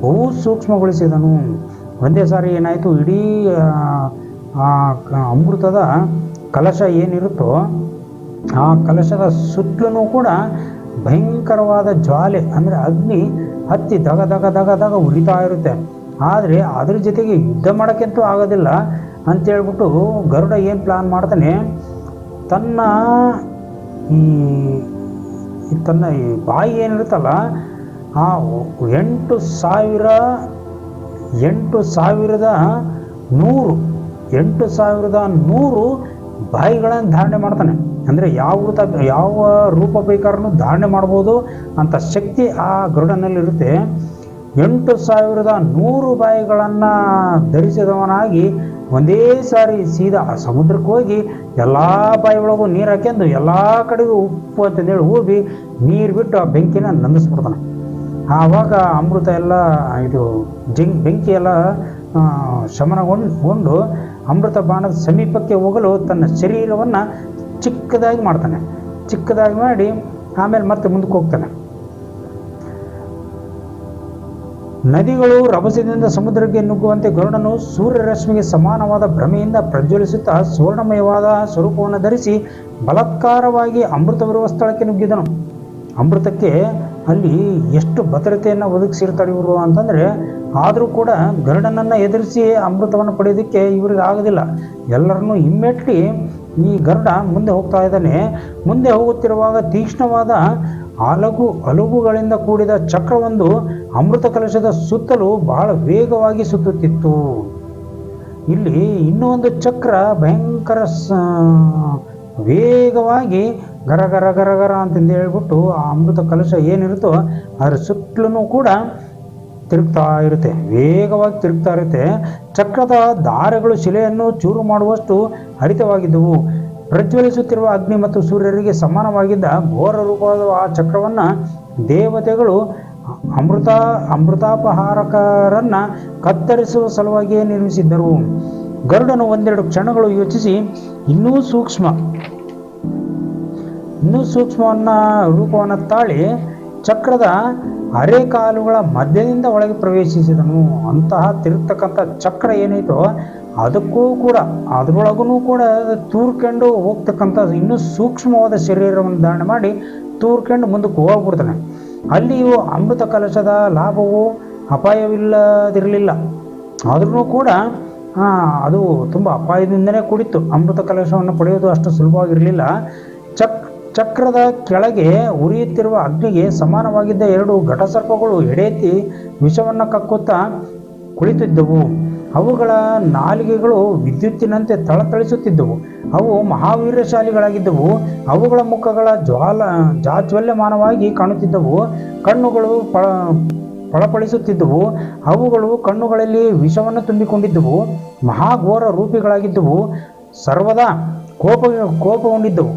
ಬಹು ಸೂಕ್ಷ್ಮಗೊಳಿಸಿದನು. ಒಂದೇ ಸಾರಿ ಏನಾಯಿತು? ಇಡೀ ಅಮೃತದ ಕಲಶ ಏನಿರುತ್ತೋ ಆ ಕಲಶದ ಸುತ್ತಲೂ ಕೂಡ ಭಯಂಕರವಾದ ಜ್ವಾಲೆ, ಅಂದರೆ ಅಗ್ನಿ ಹತ್ತಿ ದಗ ದಗ ದಗ ದಗ ಉರಿತಾ ಇರುತ್ತೆ. ಆದರೆ ಅದ್ರ ಜೊತೆಗೆ ಯುದ್ಧ ಮಾಡೋಕ್ಕಂತೂ ಆಗೋದಿಲ್ಲ ಅಂತೇಳ್ಬಿಟ್ಟು ಗರುಡ ಏನು ಪ್ಲಾನ್ ಮಾಡ್ತಾನೆ? ತನ್ನ ಈ ತನ್ನ ಈ ಬಾಯಿ ಏನಿರುತ್ತಲ್ಲ, ಆ ಎಂಟು ಸಾವಿರ, ಎಂಟು ಸಾವಿರದ ನೂರು, ಎಂಟು ಸಾವಿರದ ನೂರು ಬಾಯಿಗಳನ್ನು ಧಾರಣೆ ಮಾಡ್ತಾನೆ. ಅಂದರೆ ಯಾವ ಯಾವ ರೂಪ ಬೇಕಾದ್ರೂ ಧಾರಣೆ ಮಾಡ್ಬೋದು ಅಂತ ಶಕ್ತಿ ಆ ಗರುಡನಲ್ಲಿರುತ್ತೆ. ಎಂಟು ಸಾವಿರದ ನೂರು ಬಾಯಿಗಳನ್ನು ಧರಿಸಿದವನಾಗಿ ಒಂದೇ ಸಾರಿ ಸೀದಾ ಸಮುದ್ರಕ್ಕೆ ಹೋಗಿ ಎಲ್ಲ ಬಾಯಿ ಒಳಗೂ ನೀರು ಹಾಕ್ಯಂದು ಎಲ್ಲ ಕಡೆಗೂ ಉಪ್ಪು ಅಂತಂದೇಳಿ ಹೋಗಿ ನೀರು ಬಿಟ್ಟು ಆ ಬೆಂಕಿನ ನಂದಿಸ್ಬಿಡ್ತಾನೆ ಆವಾಗ ಅಮೃತ ಎಲ್ಲ ಇದು ಜಂಗ್ ಬೆಂಕಿ ಎಲ್ಲ ಶಮನಗೊಂಡು ಅಮೃತ ಬಾಣದ ಸಮೀಪಕ್ಕೆ ಹೋಗಲು ತನ್ನ ಶರೀರವನ್ನು ಚಿಕ್ಕದಾಗಿ ಮಾಡ್ತಾನೆ. ಚಿಕ್ಕದಾಗಿ ಮಾಡಿ ಆಮೇಲೆ ಮತ್ತೆ ಮುಂದಕ್ಕೆ ಹೋಗ್ತಾನೆ. ನದಿಗಳು ರಭಸದಿಂದ ಸಮುದ್ರಕ್ಕೆ ನುಗ್ಗುವಂತೆ ಗರುಡನು ಸೂರ್ಯರಶ್ಮಿಗೆ ಸಮಾನವಾದ ಭ್ರಮೆಯಿಂದ ಪ್ರಜ್ವಲಿಸುತ್ತಾ ಸುವರ್ಣಮಯವಾದ ಸ್ವರೂಪವನ್ನು ಧರಿಸಿ ಬಲತ್ಕಾರವಾಗಿ ಅಮೃತವಿರುವ ಸ್ಥಳಕ್ಕೆ ನುಗ್ಗಿದನು. ಅಮೃತಕ್ಕೆ ಅಲ್ಲಿ ಎಷ್ಟು ಭದ್ರತೆಯನ್ನು ಒದಗಿಸಿರ್ತಾರೆ ಇವರು ಅಂತಂದರೆ ಆದರೂ ಕೂಡ ಗರುಡನನ್ನು ಎದುರಿಸಿ ಅಮೃತವನ್ನು ಪಡೆಯೋದಕ್ಕೆ ಇವರಿಗೆ ಆಗೋದಿಲ್ಲ. ಎಲ್ಲರನ್ನೂ ಹಿಮ್ಮೆಟ್ಟಿ ಈ ಗರುಡ ಮುಂದೆ ಹೋಗ್ತಾ ಇದ್ದಾನೆ. ಮುಂದೆ ಹೋಗುತ್ತಿರುವಾಗ ತೀಕ್ಷ್ಣವಾದ ಹಲಗು ಹಲವುಗಳಿಂದ ಕೂಡಿದ ಚಕ್ರವೊಂದು ಅಮೃತ ಕಲಶದ ಸುತ್ತಲೂ ಬಹಳ ವೇಗವಾಗಿ ಸುತ್ತುತ್ತಿತ್ತು. ಇಲ್ಲಿ ಇನ್ನೂ ಒಂದು ಚಕ್ರ ಭಯಂಕರ ವೇಗವಾಗಿ ಗರ ಗರ ಗರ ಗರ ಅಂತಂದು ಹೇಳ್ಬಿಟ್ಟು ಆ ಅಮೃತ ಕಲಶ ಏನಿರುತ್ತೋ ಅದರ ಸುತ್ತಲೂ ಕೂಡ ತಿರುಗ್ತಾ ಇರುತ್ತೆ. ವೇಗವಾಗಿ ತಿರುಗ್ತಾ ಇರುತ್ತೆ. ಚಕ್ರದ ದಾರಗಳು, ಶಿಲೆಯನ್ನು ಚೂರು ಮಾಡುವಷ್ಟು ಹರಿತವಾಗಿದ್ದವು. ಪ್ರಜ್ವಲಿಸುತ್ತಿರುವ ಅಗ್ನಿ ಮತ್ತು ಸೂರ್ಯರಿಗೆ ಸಮಾನವಾಗಿದ್ದ ಘೋರ ರೂಪದ ಆ ಚಕ್ರವನ್ನು ದೇವತೆಗಳು ಅಮೃತ, ಅಮೃತಾಪಹಾರಕರನ್ನು ಕತ್ತರಿಸುವ ಸಲುವಾಗಿಯೇ ನಿರ್ಮಿಸಿದ್ದರು. ಗರುಡನು ಒಂದೆರಡು ಕ್ಷಣಗಳು ಯೋಚಿಸಿ, ಇನ್ನೂ ಸೂಕ್ಷ್ಮ, ಇನ್ನೂ ಸೂಕ್ಷ್ಮವನ್ನು ರೂಪವನ್ನು ತಾಳಿ ಚಕ್ರದ ಅರೆಕಾಲುಗಳ ಮಧ್ಯದಿಂದ ಒಳಗೆ ಪ್ರವೇಶಿಸಿದನು. ಅಂತಹ ತಿರುಗ್ತಕ್ಕಂಥ ಚಕ್ರ ಏನೈತೋ ಅದಕ್ಕೂ ಕೂಡ ಅದರೊಳಗೂ ಕೂಡ ತೂರ್ಕೊಂಡು ಹೋಗ್ತಕ್ಕಂಥ ಇನ್ನೂ ಸೂಕ್ಷ್ಮವಾದ ಶರೀರವನ್ನು ಧಾರಣೆ ಮಾಡಿ ತೂರ್ಕೊಂಡು ಮುಂದಕ್ಕೆ ಹೋಗ್ಬಿಡ್ತಾನೆ. ಅಲ್ಲಿಯೂ ಅಮೃತ ಕಲಶದ ಲಾಭವು ಅಪಾಯವಿಲ್ಲದಿರಲಿಲ್ಲ. ಆದ್ರೂ ಕೂಡ ಅದು ತುಂಬ ಅಪಾಯದಿಂದನೇ ಕೂಡಿತ್ತು. ಅಮೃತ ಕಲಶವನ್ನು ಪಡೆಯೋದು ಅಷ್ಟು ಸುಲಭವಾಗಿರಲಿಲ್ಲ. ಚಕ್ ಚಕ್ರದ ಕೆಳಗೆ ಉರಿಯುತ್ತಿರುವ ಅಗ್ನಿಗೆ ಸಮಾನವಾಗಿದ್ದ ಎರಡು ಘಟಸರ್ಪಗಳು ಎಡೆಯೆತ್ತಿ ವಿಷವನ್ನು ಕಕ್ಕುತ್ತಾ ಕುಳಿತಿದ್ದವು. ಅವುಗಳ ನಾಲಿಗೆಗಳು ವಿದ್ಯುತ್ತಿನಂತೆ ಥಳಥಳಿಸುತ್ತಿದ್ದವು ಅವು ಮಹಾವೀರ್ಯಶಾಲಿಗಳಾಗಿದ್ದವು. ಅವುಗಳ ಮುಖಗಳ ಜ್ವಾಲ, ಜಾಜ್ವಲ್ಯಮಾನವಾಗಿ ಕಾಣುತ್ತಿದ್ದವು. ಕಣ್ಣುಗಳು ಪಳ ಫಳಫಳಿಸುತ್ತಿದ್ದವು ಅವುಗಳು ಕಣ್ಣುಗಳಲ್ಲಿ ವಿಷವನ್ನು ತುಂಬಿಕೊಂಡಿದ್ದವು. ಮಹಾಘೋರ ರೂಪಿಗಳಾಗಿದ್ದವು. ಸರ್ವದಾ ಕೋಪ, ಕೋಪಗೊಂಡಿದ್ದವು.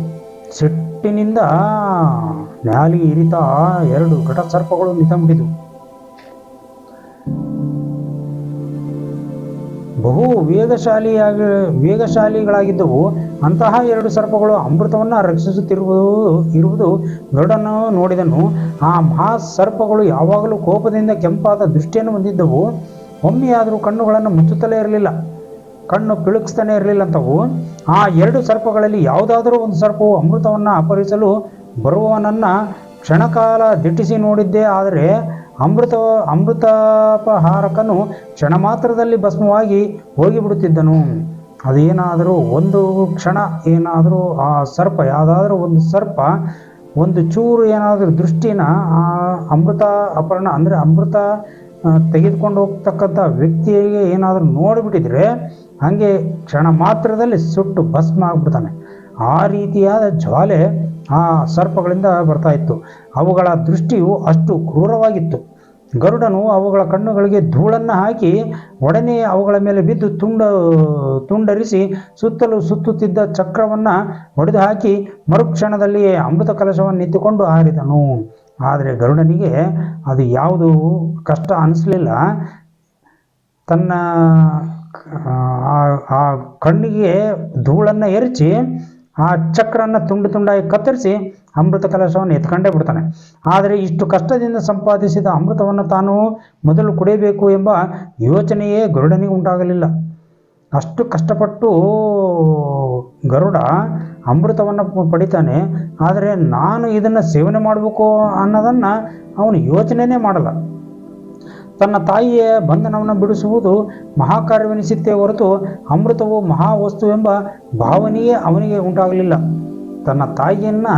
ಸಿಟ್ಟಿನಿಂದ ನ್ಯಾಲಿ ಇರಿತಾ ಎರಡು ಘಟಸರ್ಪಗಳು ನಿತಂಬಿದು. ಬಹು ವೇಗಶಾಲಿಯಾಗಿ, ವೇಗಶಾಲಿಗಳಾಗಿದ್ದವು. ಅಂತಹ ಎರಡು ಸರ್ಪಗಳು ಅಮೃತವನ್ನು ರಕ್ಷಿಸುತ್ತಿರುವುದು, ಇರುವುದು ಗರುಡನ್ನು ನೋಡಿದನು. ಆ ಮಹಾ ಸರ್ಪಗಳು ಯಾವಾಗಲೂ ಕೋಪದಿಂದ ಕೆಂಪಾದ ದೃಷ್ಟಿಯನ್ನು ಹೊಂದಿದ್ದವು. ಒಮ್ಮೆಯಾದರೂ ಕಣ್ಣುಗಳನ್ನು ಮುಚ್ಚುತ್ತಲೇ ಇರಲಿಲ್ಲ. ಕಣ್ಣು ಪಿಳುಕ್ಸ್ತಾನೆ ಇರಲಿಲ್ಲ ಅಂತವು ಆ ಎರಡು ಸರ್ಪಗಳಲ್ಲಿ ಯಾವುದಾದರೂ ಒಂದು ಸರ್ಪವು ಅಮೃತವನ್ನು ಅಪಹರಿಸಲು ಬರುವವನನ್ನು ಕ್ಷಣಕಾಲ ದಿಟ್ಟಿಸಿ ನೋಡಿದ್ದೆ, ಆದರೆ ಅಮೃತ, ಅಮೃತಾಪಹಾರಕನು ಕ್ಷಣ ಮಾತ್ರದಲ್ಲಿ ಭಸ್ಮವಾಗಿ ಹೋಗಿಬಿಡುತ್ತಿದ್ದನು. ಅದೇನಾದರೂ ಒಂದು ಕ್ಷಣ ಏನಾದರೂ ಆ ಸರ್ಪ, ಯಾವುದಾದ್ರೂ ಒಂದು ಸರ್ಪ, ಒಂದು ಚೂರು ಏನಾದರೂ ದೃಷ್ಟಿನ ಆ ಅಮೃತ ಅಪರಣ ಅಂದರೆ ಅಮೃತ ತೆಗೆದುಕೊಂಡು ಹೋಗ್ತಕ್ಕಂಥ ವ್ಯಕ್ತಿಗೆ ಏನಾದರೂ ನೋಡಿಬಿಟ್ಟಿದ್ರೆ ಹಾಗೆ ಕ್ಷಣ ಮಾತ್ರದಲ್ಲಿ ಸುಟ್ಟು ಭಸ್ಮ ಆಗ್ಬಿಡ್ತಾನೆ. ಆ ರೀತಿಯಾದ ಜ್ವಾಲೆ ಆ ಸರ್ಪಗಳಿಂದ ಬರ್ತಾ ಇತ್ತು. ಅವುಗಳ ದೃಷ್ಟಿಯು ಅಷ್ಟು ಕ್ರೂರವಾಗಿತ್ತು. ಗರುಡನು ಅವುಗಳ ಕಣ್ಣುಗಳಿಗೆ ಧೂಳನ್ನು ಹಾಕಿ ಒಡನೆ ಅವುಗಳ ಮೇಲೆ ಬಿದ್ದು ತುಂಡ, ತುಂಡರಿಸಿ ಸುತ್ತಲೂ ಸುತ್ತುತ್ತಿದ್ದ ಚಕ್ರವನ್ನು ಒಡೆದು ಹಾಕಿ ಮರುಕ್ಷಣದಲ್ಲಿಯೇ ಅಮೃತ ಕಲಶವನ್ನು ಎತ್ತಿಕೊಂಡು ಹಾರಿದನು. ಆದರೆ ಗರುಡನಿಗೆ ಅದು ಯಾವುದು ಕಷ್ಟ ಅನಿಸ್ಲಿಲ್ಲ. ತನ್ನ ಆ- ಆ ಕಣ್ಣಿಗೆ ಧೂಳನ್ನು ಎರಚಿ, ಆ ಚಕ್ರನ್ನು ತುಂಡು ತುಂಡಾಗಿ ಕತ್ತರಿಸಿ ಅಮೃತ ಕಲಶವನ್ನು ಎತ್ಕೊಂಡೇ ಬಿಡ್ತಾನೆ. ಆದರೆ ಇಷ್ಟು ಕಷ್ಟದಿಂದ ಸಂಪಾದಿಸಿದ ಅಮೃತವನ್ನು ತಾನು ಮೊದಲು ಕುಡಿಯಬೇಕು ಎಂಬ ಯೋಚನೆಯೇ ಗರುಡನಿಗೆ ಉಂಟಾಗಲಿಲ್ಲ. ಅಷ್ಟು ಕಷ್ಟಪಟ್ಟು ಗರುಡ ಅಮೃತವನ್ನು ಪಡಿತಾನೆ. ಆದರೆ ನಾನು ಇದನ್ನು ಸೇವನೆ ಮಾಡಬೇಕು ಅನ್ನೋದನ್ನು ಅವನು ಯೋಚನೆನೇ ಮಾಡಲ್ಲ. ತನ್ನ ತಾಯಿಯ ಬಂಧನವನ್ನು ಬಿಡಿಸುವುದು ಮಹಾಕಾರ್ಯವೆನಿಸುತ್ತೇ ಹೊರತು ಅಮೃತವು ಮಹಾವಸ್ತು ಎಂಬ ಭಾವನೆಯೇ ಅವನಿಗೆ ಉಂಟಾಗಲಿಲ್ಲ. ತನ್ನ ತಾಯಿಯನ್ನು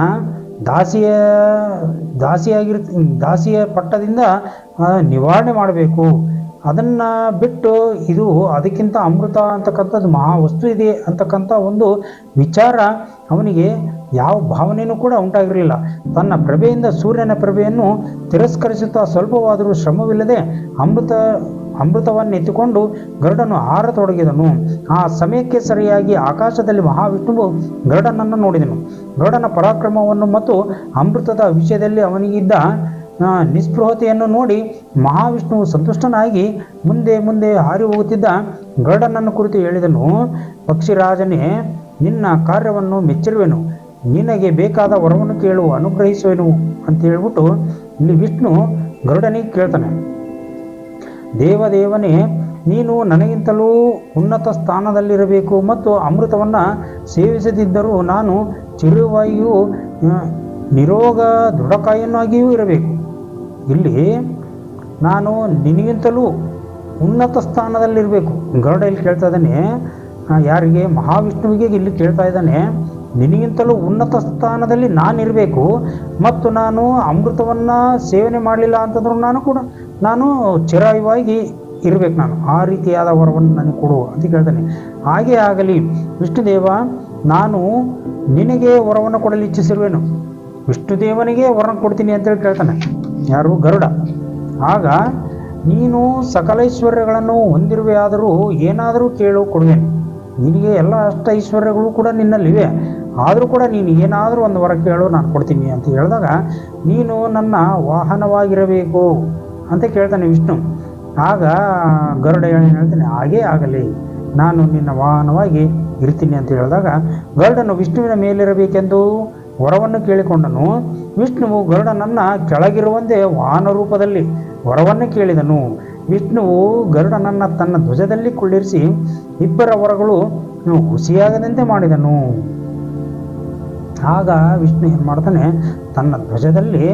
ದಾಸಿಯ, ದಾಸಿಯಾಗಿರ್, ದಾಸಿಯ ಪಟ್ಟದಿಂದ ನಿವಾರಣೆ ಮಾಡಬೇಕು. ಅದನ್ನು ಬಿಟ್ಟು ಇದು ಅದಕ್ಕಿಂತ ಅಮೃತ ಅಂತಕ್ಕಂಥದ್ದು ಮಹಾ ವಸ್ತು ಇದೆ ಅಂತಕ್ಕಂಥ ಒಂದು ವಿಚಾರ ಅವನಿಗೆ ಯಾವ ಭಾವನೆಯೂ ಕೂಡ ಉಂಟಾಗಿರಲಿಲ್ಲ. ತನ್ನ ಪ್ರಭೆಯಿಂದ ಸೂರ್ಯನ ಪ್ರಭೆಯನ್ನು ತಿರಸ್ಕರಿಸುತ್ತಾ ಸ್ವಲ್ಪವಾದರೂ ಶ್ರಮವಿಲ್ಲದೆ ಅಮೃತ, ಅಮೃತವನ್ನು ಎತ್ತಿಕೊಂಡು ಗರುಡನು ಹಾರತೊಡಗಿದನು. ಆ ಸಮಯಕ್ಕೆ ಸರಿಯಾಗಿ ಆಕಾಶದಲ್ಲಿ ಮಹಾವಿಷ್ಣುವು ಗರುಡನನ್ನು ನೋಡಿದನು. ಗರುಡನ ಪರಾಕ್ರಮವನ್ನು ಮತ್ತು ಅಮೃತದ ವಿಷಯದಲ್ಲಿ ಅವನಿಗಿದ್ದ ನಿಸ್ಪೃಹತೆಯನ್ನು ನೋಡಿ ಮಹಾವಿಷ್ಣುವು ಸಂತುಷ್ಟನಾಗಿ ಮುಂದೆ ಮುಂದೆ ಹಾರಿ ಹೋಗುತ್ತಿದ್ದ ಗರುಡನನ್ನು ಕುರಿತು ಹೇಳಿದನು, ಪಕ್ಷಿರಾಜನೇ, ನಿನ್ನ ಕಾರ್ಯವನ್ನು ಮೆಚ್ಚಿರುವೆನು. ನಿನಗೆ ಬೇಕಾದ ವರವನ್ನು ಕೇಳು, ಅನುಗ್ರಹಿಸುವೆನು ಅಂತ ಹೇಳ್ಬಿಟ್ಟು ಇಲ್ಲಿ ವಿಷ್ಣು ಗರುಡನಿಗೆ ಕೇಳ್ತಾನೆ. ದೇವದೇವನೇ, ನೀನು ನನಗಿಂತಲೂ ಉನ್ನತ ಸ್ಥಾನದಲ್ಲಿರಬೇಕು ಮತ್ತು ಅಮೃತವನ್ನು ಸೇವಿಸದಿದ್ದರೂ ನಾನು ಚಿರುವಾಗಿಯೂ ನಿರೋಗ ದೃಢಕಾಯನ್ನಾಗಿಯೂ ಇರಬೇಕು. ಇಲ್ಲಿ ನಾನು ನಿನಗಿಂತಲೂ ಉನ್ನತ ಸ್ಥಾನದಲ್ಲಿರಬೇಕು. ಗರುಡ ಇಲ್ಲಿ ಕೇಳ್ತಾ ಇದ್ದಾನೆ ಯಾರಿಗೆ? ಮಹಾವಿಷ್ಣುವಿಗೆ ಇಲ್ಲಿ ಕೇಳ್ತಾ ಇದ್ದಾನೆ, ನಿನಗಿಂತಲೂ ಉನ್ನತ ಸ್ಥಾನದಲ್ಲಿ ನಾನಿರಬೇಕು ಮತ್ತು ನಾನು ಅಮೃತವನ್ನು ಸೇವನೆ ಮಾಡಲಿಲ್ಲ ಅಂತಂದ್ರೂ ನಾನು ಕೂಡ, ನಾನು ಚಿರಾಯುವಾಗಿ ಇರಬೇಕು ನಾನು. ಆ ರೀತಿಯಾದ ವರವನ್ನು ನನಗೆ ಕೊಡು ಅಂತ ಕೇಳ್ತಾನೆ. ಹಾಗೇ ಆಗಲಿ, ವಿಷ್ಣುದೇವ, ನಾನು ನಿನಗೆ ವರವನ್ನು ಕೊಡಲು ಇಚ್ಛಿಸಿರುವೆನು. ವಿಷ್ಣುದೇವನಿಗೆ ವರನ ಕೊಡ್ತೀನಿ ಅಂತೇಳಿ ಕೇಳ್ತಾನೆ. ಯಾರು ಗರುಡ. ಆಗ ನೀನು ಸಕಲೈಶ್ವರ್ಯಗಳನ್ನು ಹೊಂದಿರುವೆ ಆದರೂ ಏನಾದರೂ ಕೇಳು ಕೊಡುವೆ ನಿನಗೆ ಎಲ್ಲ ಅಷ್ಟ ಐಶ್ವರ್ಯಗಳು ಕೂಡ ನಿನ್ನಲ್ಲಿವೆ. ಆದರೂ ಕೂಡ ನೀನು ಏನಾದರೂ ಒಂದು ವರ ಕೇಳು, ನಾನು ಕೊಡ್ತೀನಿ ಅಂತ ಹೇಳಿದಾಗ, ನೀನು ನನ್ನ ವಾಹನವಾಗಿರಬೇಕು ಅಂತ ಕೇಳ್ತಾನೆ ವಿಷ್ಣು. ಆಗ ಗರುಡ ಹೇಳಿ ಹೇಳ್ತಾನೆ, ಹಾಗೇ ಆಗಲಿ. ನಾನು ನಿನ್ನ ವಾಹನವಾಗಿ ಇರ್ತೀನಿ ಅಂತ ಹೇಳಿದಾಗ, ಗರುಡನು ವಿಷ್ಣುವಿನ ಮೇಲಿರಬೇಕೆಂದು ವರವನ್ನು ಕೇಳಿಕೊಂಡನು, ವಿಷ್ಣುವು ಗರುಡನನ್ನು ಕೆಳಗಿರುವಂತೆ ವಾಹನ ರೂಪದಲ್ಲಿ ವರವನ್ನು ಕೇಳಿದನು. ವಿಷ್ಣುವು ಗರುಡನನ್ನು ತನ್ನ ಧ್ವಜದಲ್ಲಿ ಕುಳ್ಳಿರಿಸಿ ಇಬ್ಬರ ವರಗಳು ಹುಸಿಯಾಗದಂತೆ ಮಾಡಿದನು. ಆಗ ವಿಷ್ಣು ಏನು ಮಾಡ್ತಾನೆ ತನ್ನ ಧ್ವಜದಲ್ಲಿ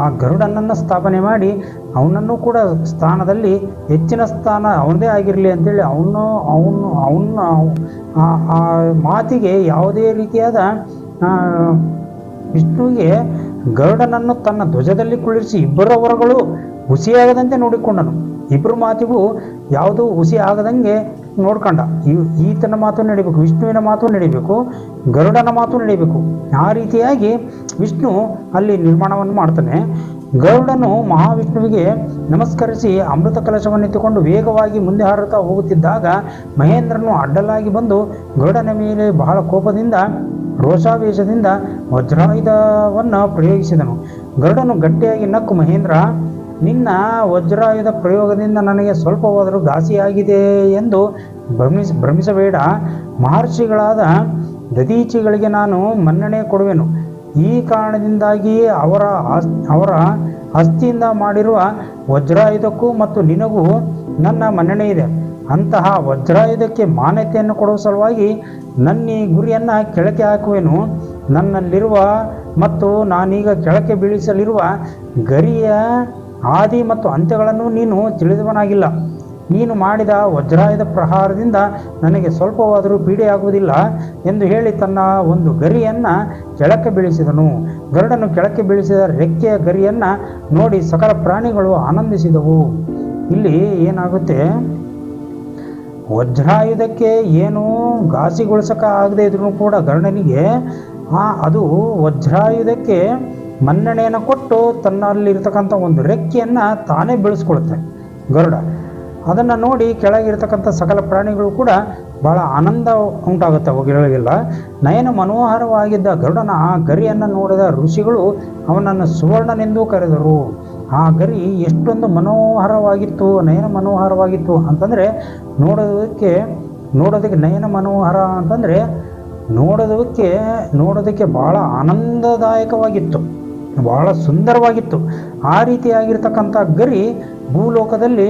ಆ- ಗರುಡನನ್ನು ಸ್ಥಾಪನೆ ಮಾಡಿ ಅವನನ್ನು ಕೂಡ ಸ್ಥಾನದಲ್ಲಿ ಹೆಚ್ಚಿನ ಸ್ಥಾನ ಅವನದೇ ಆಗಿರಲಿ ಅಂತೇಳಿ ಅವನು ಅವನು ಅವನ್ನ ಆ- ಮಾತಿಗೆ ಯಾವುದೇ ರೀತಿಯಾದ ವಿಷ್ಣುವಿಗೆ ಗರುಡನನ್ನು ತನ್ನ ಧ್ವಜದಲ್ಲಿ ಕುಳ್ಳಿರಿಸಿ ಇಬ್ಬರ ವರಗಳು ಹುಸಿಯಾಗದಂತೆ ನೋಡಿಕೊಂಡನು. ಇಬ್ಬರು ಮಾತಿಗೂ ಯಾವುದೂ ಹುಸಿ ಆಗದಂಗೆ ನೋಡ್ಕೊಂಡ. ಈತನ ಮಾತು ನಡಿಬೇಕು, ವಿಷ್ಣುವಿನ ಮಾತು ನಡಿಬೇಕು, ಗರುಡನ ಮಾತು ನಡಿಬೇಕು. ಆ ರೀತಿಯಾಗಿ ವಿಷ್ಣು ಅಲ್ಲಿ ನಿರ್ಮಾಣವನ್ನು ಮಾಡ್ತಾನೆ. ಗರುಡನು ಮಹಾವಿಷ್ಣುವಿಗೆ ನಮಸ್ಕರಿಸಿ ಅಮೃತ ಕಲಶವನ್ನು ಎತ್ತಿಕೊಂಡು ವೇಗವಾಗಿ ಮುಂದೆ ಹಾರುತ್ತಾ ಹೋಗುತ್ತಿದ್ದಾಗ ಮಹೇಂದ್ರನು ಅಡ್ಡಲಾಗಿ ಬಂದು ಗರುಡನ ಮೇಲೆ ಬಹಳ ಕೋಪದಿಂದ, ರೋಷಾವೇಶದಿಂದ ವಜ್ರಾಯುಧವನ್ನು ಪ್ರಯೋಗಿಸಿದನು. ಗರುಡನು ಗಟ್ಟಿಯಾಗಿ ನಕ್ಕು ಮಹೇಂದ್ರ ನಿನ್ನ ವಜ್ರಾಯುಧ ಪ್ರಯೋಗದಿಂದ ನನಗೆ ಸ್ವಲ್ಪವಾದರೂ ಘಾಸಿಯಾಗಿದೆ ಎಂದು ಭ್ರಮಿಸ, ಭ್ರಮಿಸಬೇಡ. ಮಹರ್ಷಿಗಳಾದ ದದೀಚಿಗಳಿಗೆ ನಾನು ಮನ್ನಣೆ ಕೊಡುವೆನು. ಈ ಕಾರಣದಿಂದಾಗಿ ಅವರ ಅವರ ಅಸ್ಥಿಯಿಂದ ಮಾಡಿರುವ ವಜ್ರಾಯುಧಕ್ಕೂ ಮತ್ತು ನಿನಗೂ ನನ್ನ ಮನ್ನಣೆ ಇದೆ. ಅಂತಹ ವಜ್ರಾಯುಧಕ್ಕೆ ಮಾನ್ಯತೆಯನ್ನು ಕೊಡುವ ಸಲುವಾಗಿ ನನ್ನ ಈ ಗುರಿಯನ್ನು ಕೆಳಕ್ಕೆ ಹಾಕುವೆನು. ನನ್ನಲ್ಲಿರುವ ಮತ್ತು ನಾನೀಗ ಕೆಳಕ್ಕೆ ಬೀಳಿಸಲಿರುವ ಗರಿಯ ಆದಿ ಮತ್ತು ಅಂತ್ಯಗಳನ್ನು ನೀನು ತಿಳಿದವನಾಗಿಲ್ಲ. ನೀನು ಮಾಡಿದ ವಜ್ರಾಯದ ಪ್ರಹಾರದಿಂದ ನನಗೆ ಸ್ವಲ್ಪವಾದರೂ ಪೀಡೆಯಾಗುವುದಿಲ್ಲ ಎಂದು ಹೇಳಿ ತನ್ನ ಒಂದು ಗರಿಯನ್ನು ಕೆಳಕ್ಕೆ ಬೀಳಿಸಿದನು. ಗರುಡನು ಕೆಳಕ್ಕೆ ಬೀಳಿಸಿದ ರೆಕ್ಕೆಯ ಗರಿಯನ್ನು ನೋಡಿ ಸಕಲ ಪ್ರಾಣಿಗಳು ಆನಂದಿಸಿದವು. ಇಲ್ಲಿ ಏನಾಗುತ್ತೆ? ವಜ್ರಾಯುಧಕ್ಕೆ ಏನೂ ಘಾಸಿಗೊಳಿಸಕ ಆಗದೆ ಇದ್ರೂ ಕೂಡ ಗರುಡನಿಗೆ ಅದು ವಜ್ರಾಯುಧಕ್ಕೆ ಮನ್ನಣೆಯನ್ನು ಕೊಟ್ಟು ತನ್ನಲ್ಲಿರ್ತಕ್ಕಂಥ ಒಂದು ರೆಕ್ಕೆಯನ್ನು ತಾನೇ ಬೆಳೆಸ್ಕೊಳುತ್ತೆ ಗರುಡ. ಅದನ್ನು ನೋಡಿ ಕೆಳಗಿರ್ತಕ್ಕಂಥ ಸಕಲ ಪ್ರಾಣಿಗಳು ಕೂಡ ಭಾಳ ಆನಂದ ಉಂಟಾಗುತ್ತೆ ಅವುಗಳಿಗೆಲ್ಲ ನಯನ ಮನೋಹರವಾಗಿದ್ದ ಗರುಡನ ಆ ಗರಿಯನ್ನು ನೋಡಿದ ಋಷಿಗಳು ಅವನನ್ನು ಸುವರ್ಣನೆಂದು ಕರೆದರು. ಆ ಗರಿ ಎಷ್ಟೊಂದು ಮನೋಹರವಾಗಿತ್ತು, ನಯನ ಮನೋಹರವಾಗಿತ್ತು ಅಂತಂದರೆ ನೋಡೋದಕ್ಕೆ ನೋಡೋದಕ್ಕೆ ನಯನ ಮನೋಹರ ಅಂತಂದರೆ ನೋಡೋದಕ್ಕೆ ನೋಡೋದಕ್ಕೆ ಭಾಳ ಆನಂದದಾಯಕವಾಗಿತ್ತು. ಬಹಳ ಸುಂದರವಾಗಿತ್ತು. ಆ ರೀತಿಯಾಗಿರ್ತಕ್ಕಂಥ ಗರಿ ಭೂಲೋಕದಲ್ಲಿ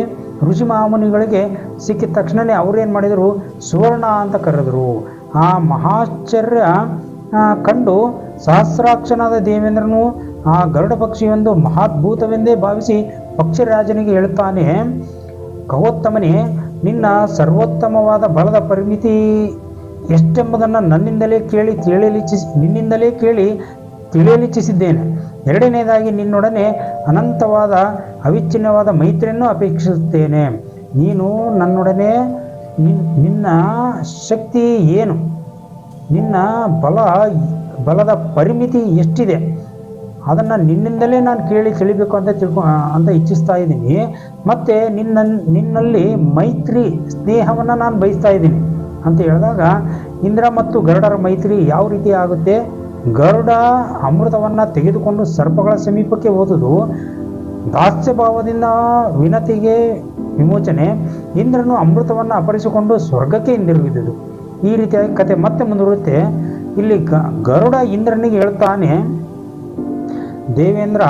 ಋಷಿ ಮಹಾಮುನಿಗಳಿಗೆ ಸಿಕ್ಕಿದ ತಕ್ಷಣವೇ ಅವರೇನು ಮಾಡಿದರು? ಸುವರ್ಣ ಅಂತ ಕರೆದರು. ಆ ಮಹಾಶ್ಚರ್ಯ ಕಂಡು ಸಹಸ್ರಾಕ್ಷನಾದ ದೇವೇಂದ್ರನು ಆ ಗರುಡ ಪಕ್ಷಿಯೊಂದು ಮಹಾದ್ಭೂತವೆಂದೇ ಭಾವಿಸಿ ಪಕ್ಷಿರಾಜನಿಗೆ ಹೇಳುತ್ತಾನೆ ಕವೋತ್ತಮನೇ ನಿನ್ನ ಸರ್ವೋತ್ತಮವಾದ ಬಲದ ಪರಿಮಿತಿ ಎಷ್ಟೆಂಬುದನ್ನು ನನ್ನಿಂದಲೇ ಕೇಳಿ ತಿಳಿಯಲಿಚ್ಛಿಸಿ ನಿನ್ನಿಂದಲೇ ಕೇಳಿ ತಿಳಿಯಲಿಚ್ಛಿಸಿದ್ದೇನೆ ಎರಡನೇದಾಗಿ ನಿನ್ನೊಡನೆ ಅನಂತವಾದ ಅವಿಚ್ಛಿನ್ನವಾದ ಮೈತ್ರಿಯನ್ನು ಅಪೇಕ್ಷಿಸುತ್ತೇನೆ. ನೀನು ನನ್ನೊಡನೆ ನಿನ್- ನಿನ್ನ ಶಕ್ತಿ ಏನು? ನಿನ್ನ ಬಲ, ಬಲದ ಪರಿಮಿತಿ ಎಷ್ಟಿದೆ? ಅದನ್ನು ನಿನ್ನಿಂದಲೇ ನಾನು ಕೇಳಿ ತಿಳಿಬೇಕು ಅಂತ ತಿಳ್ಕೊ ಅಂತ ಇಚ್ಛಿಸ್ತಾ ಇದ್ದೀನಿ. ಮತ್ತು ನಿನ್ನ ನಿನ್ನಲ್ಲಿ ಮೈತ್ರಿ ಸ್ನೇಹವನ್ನು ನಾನು ಬಯಸ್ತಾ ಇದ್ದೀನಿ. ಅಂತ ಹೇಳಿದಾಗ ಇಂದ್ರ ಮತ್ತು ಗರುಡರ ಮೈತ್ರಿ ಯಾವ ರೀತಿ ಆಗುತ್ತೆ? ಗರುಡ ಅಮೃತವನ್ನು ತೆಗೆದುಕೊಂಡು ಸರ್ಪಗಳ ಸಮೀಪಕ್ಕೆ ಓದುದು ದಾಸ್ಯಭಾವದಿಂದ ವಿನತಿಗೆ ವಿಮೋಚನೆ. ಇಂದ್ರನು ಅಮೃತವನ್ನು ಅಪರಿಸಿಕೊಂಡು ಸ್ವರ್ಗಕ್ಕೆ ಹಿಂದಿರುಗಿದುದು ಈ ರೀತಿಯಾಗಿ ಕತೆ ಮತ್ತೆ ಮುಂದುವರುತ್ತೆ ಇಲ್ಲಿ ಗರುಡ ಇಂದ್ರನಿಗೆ ಹೇಳ್ತಾನೆ, ದೇವೇಂದ್ರ,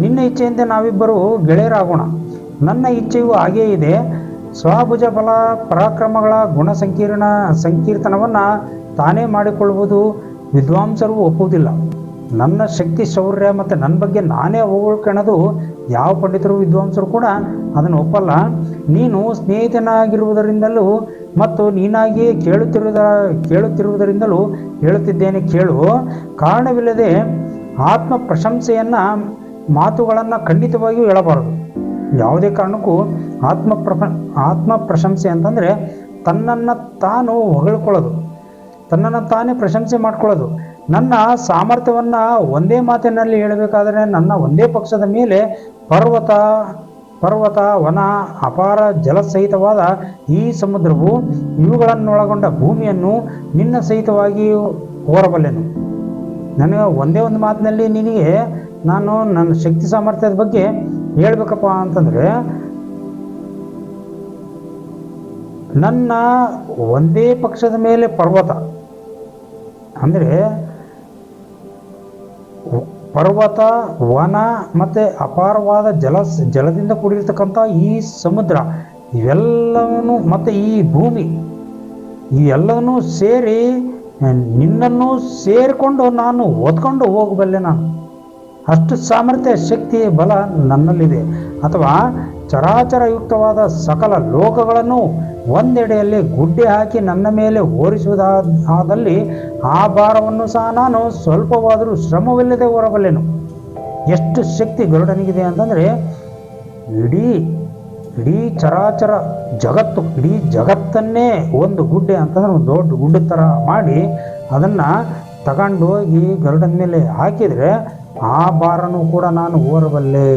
ನಿನ್ನ ಇಚ್ಛೆಯಂತೆ ನಾವಿಬ್ಬರು ಗೆಳೆಯರಾಗೋಣ. ನನ್ನ ಇಚ್ಛೆಯು ಹಾಗೇ ಇದೆ. ಸ್ವಭುಜ ಬಲ, ಪರಾಕ್ರಮಗಳ ಗುಣ ಸಂಕೀರ್ಣ, ಸಂಕೀರ್ತನವನ್ನು ತಾನೇ ಮಾಡಿಕೊಳ್ಳುವುದು. ವಿದ್ವಾಂಸರು ಒಪ್ಪುವುದಿಲ್ಲ. ನನ್ನ ಶಕ್ತಿ ಶೌರ್ಯ ಮತ್ತು ನನ್ನ ಬಗ್ಗೆ ನಾನೇ ಹೊಗಳ್ಕೊಳ್ಳೋದು ಯಾವ ಪಂಡಿತರು ವಿದ್ವಾಂಸರು ಕೂಡ ಅದನ್ನು ಒಪ್ಪಲ್ಲ. ನೀನು ಸ್ನೇಹಿತನಾಗಿರುವುದರಿಂದಲೂ ಮತ್ತು ನೀನಾಗಿಯೇ ಕೇಳುತ್ತಿರುವುದ ಕೇಳುತ್ತಿರುವುದರಿಂದಲೂ ಹೇಳುತ್ತಿದ್ದೇನೆ ಕೇಳು. ಕಾರಣವಿಲ್ಲದೆ ಆತ್ಮ ಪ್ರಶಂಸೆಯನ್ನು ಮಾತುಗಳನ್ನು ಖಂಡಿತವಾಗಿಯೂ ಹೇಳಬಾರದು. ಯಾವುದೇ ಕಾರಣಕ್ಕೂ ಆತ್ಮ ಪ್ರಪ ಆತ್ಮ ಪ್ರಶಂಸೆ ಅಂತಂದರೆ ತನ್ನನ್ನು ತಾನು ಹೊಗಳ್ಕೊಳ್ಳೋದು. ತನ್ನನ್ನು ತಾನೇ ಪ್ರಶಂಸೆ ಮಾಡ್ಕೊಳ್ಳೋದು. ನನ್ನ ಸಾಮರ್ಥ್ಯವನ್ನು ಒಂದೇ ಮಾತಿನಲ್ಲಿ ಹೇಳಬೇಕಾದರೆ ನನ್ನ ಒಂದೇ ಪಕ್ಷದ ಮೇಲೆ ಪರ್ವತ ಪರ್ವತ, ವನ, ಅಪಾರ ಜಲಸಹಿತವಾದ ಈ ಸಮುದ್ರವು ಇವುಗಳನ್ನೊಳಗೊಂಡ ಭೂಮಿಯನ್ನು ನಿನ್ನ ಸಹಿತವಾಗಿ ಹೋರಬಲ್ಲೆನು. ನನಗೆ ಒಂದೇ ಒಂದು ಮಾತಿನಲ್ಲಿ ನಿನಗೆ ನಾನು ನನ್ನ ಶಕ್ತಿ ಸಾಮರ್ಥ್ಯದ ಬಗ್ಗೆ ಹೇಳ್ಬೇಕಪ್ಪ ಅಂತಂದರೆ, ನನ್ನ ಒಂದೇ ಪಕ್ಷದ ಮೇಲೆ ಪರ್ವತ ಅಂದರೆ ಪರ್ವತ, ವನ ಮತ್ತು ಅಪಾರವಾದ ಜಲ, ಜಲದಿಂದ ಕೂಡಿರ್ತಕ್ಕಂಥ ಈ ಸಮುದ್ರ, ಇವೆಲ್ಲವನ್ನು ಮತ್ತು ಈ ಭೂಮಿ, ಈ ಎಲ್ಲವನ್ನೂ ಸೇರಿ ನಿನ್ನನ್ನು ಸೇರಿಕೊಂಡು ನಾನು ಓದ್ಕೊಂಡು ಹೋಗಬಲ್ಲೆ ನಾನು. ಅಷ್ಟು ಸಾಮರ್ಥ್ಯ, ಶಕ್ತಿ, ಬಲ ನನ್ನಲ್ಲಿದೆ. ಅಥವಾ ಚರಾಚರಯುಕ್ತವಾದ ಸಕಲ ಲೋಕಗಳನ್ನು ಒಂದೆಡೆಯಲ್ಲಿ ಗುಡ್ಡೆ ಹಾಕಿ ನನ್ನ ಮೇಲೆ ಹೋರಿಸುವುದಾದಲ್ಲಿ ಆ ಭಾರವನ್ನು ಸಹ ನಾನು ಸ್ವಲ್ಪವಾದರೂ ಶ್ರಮವಿಲ್ಲದೆ ಹೊರಬಲ್ಲೆನು. ಎಷ್ಟು ಶಕ್ತಿ ಗರುಡನಿಗಿದೆ ಅಂತಂದರೆ ಇಡೀ ಇಡೀ ಚರಾಚರ ಜಗತ್ತು, ಇಡೀ ಜಗತ್ತನ್ನೇ ಒಂದು ಗುಡ್ಡೆ ಅಂತಂದ್ರೆ ಒಂದು ದೊಡ್ಡ ಗುಡ್ಡ ಥರ ಮಾಡಿ ಅದನ್ನು ತಗೊಂಡು ಹೋಗಿ ಗರುಡನ ಮೇಲೆ ಹಾಕಿದರೆ ಆ ಭಾರನೂ ಕೂಡ ನಾನು ಓರಬಲ್ಲೆ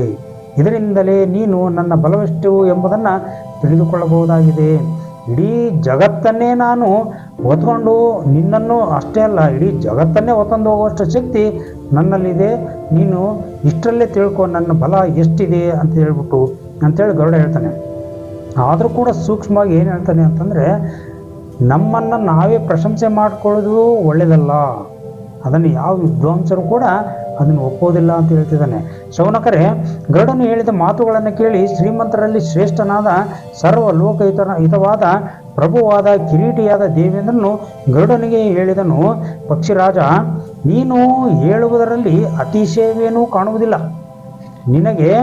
ಇದರಿಂದಲೇ ನೀನು ನನ್ನ ಬಲವೆಷ್ಟು ಎಂಬುದನ್ನು ತಿಳಿದುಕೊಳ್ಳಬಹುದಾಗಿದೆ. ಇಡೀ ಜಗತ್ತನ್ನೇ ನಾನು ಹೊತ್ಕೊಂಡು ನಿನ್ನನ್ನು ಅಷ್ಟೇ ಅಲ್ಲ, ಇಡೀ ಜಗತ್ತನ್ನೇ ಹೊತ್ತೊಂದು ಹೋಗುವಷ್ಟು ಶಕ್ತಿ ನನ್ನಲ್ಲಿದೆ. ನೀನು ಇಷ್ಟರಲ್ಲೇ ತಿಳ್ಕೊ ನನ್ನ ಬಲ ಎಷ್ಟಿದೆ ಅಂತ ಹೇಳ್ಬಿಟ್ಟು ಅಂತೇಳಿ ಗರುಡ ಹೇಳ್ತಾನೆ. ಆದರೂ ಕೂಡ ಸೂಕ್ಷ್ಮವಾಗಿ ಏನು ಹೇಳ್ತಾನೆ ಅಂತಂದರೆ, ನಮ್ಮನ್ನು ನಾವೇ ಪ್ರಶಂಸೆ ಮಾಡ್ಕೊಳ್ಳೋದು ಒಳ್ಳೆಯದಲ್ಲ ಅದನ್ನು ಯಾವ ವಿದ್ವಾಂಸರು ಕೂಡ ಅದನ್ನು ಒಪ್ಪೋದಿಲ್ಲ ಅಂತ ಹೇಳ್ತಿದ್ದಾನೆ. ಶೌನಕರೇ, ಗರುಡನು ಹೇಳಿದ ಮಾತುಗಳನ್ನು ಕೇಳಿ ಶ್ರೀಮಂತರಲ್ಲಿ ಶ್ರೇಷ್ಠನಾದ ಸರ್ವ ಹಿತವಾದ ಪ್ರಭುವಾದ ಕಿರೀಟಿಯಾದ ದೇವೇಂದ್ರನು ಗರುಡನಿಗೆ ಹೇಳಿದನು, ಪಕ್ಷಿರಾಜ, ನೀನು ಹೇಳುವುದರಲ್ಲಿ ಅತಿಶಯವೇನೂ ಕಾಣುವುದಿಲ್ಲ. ನಿನಗೆ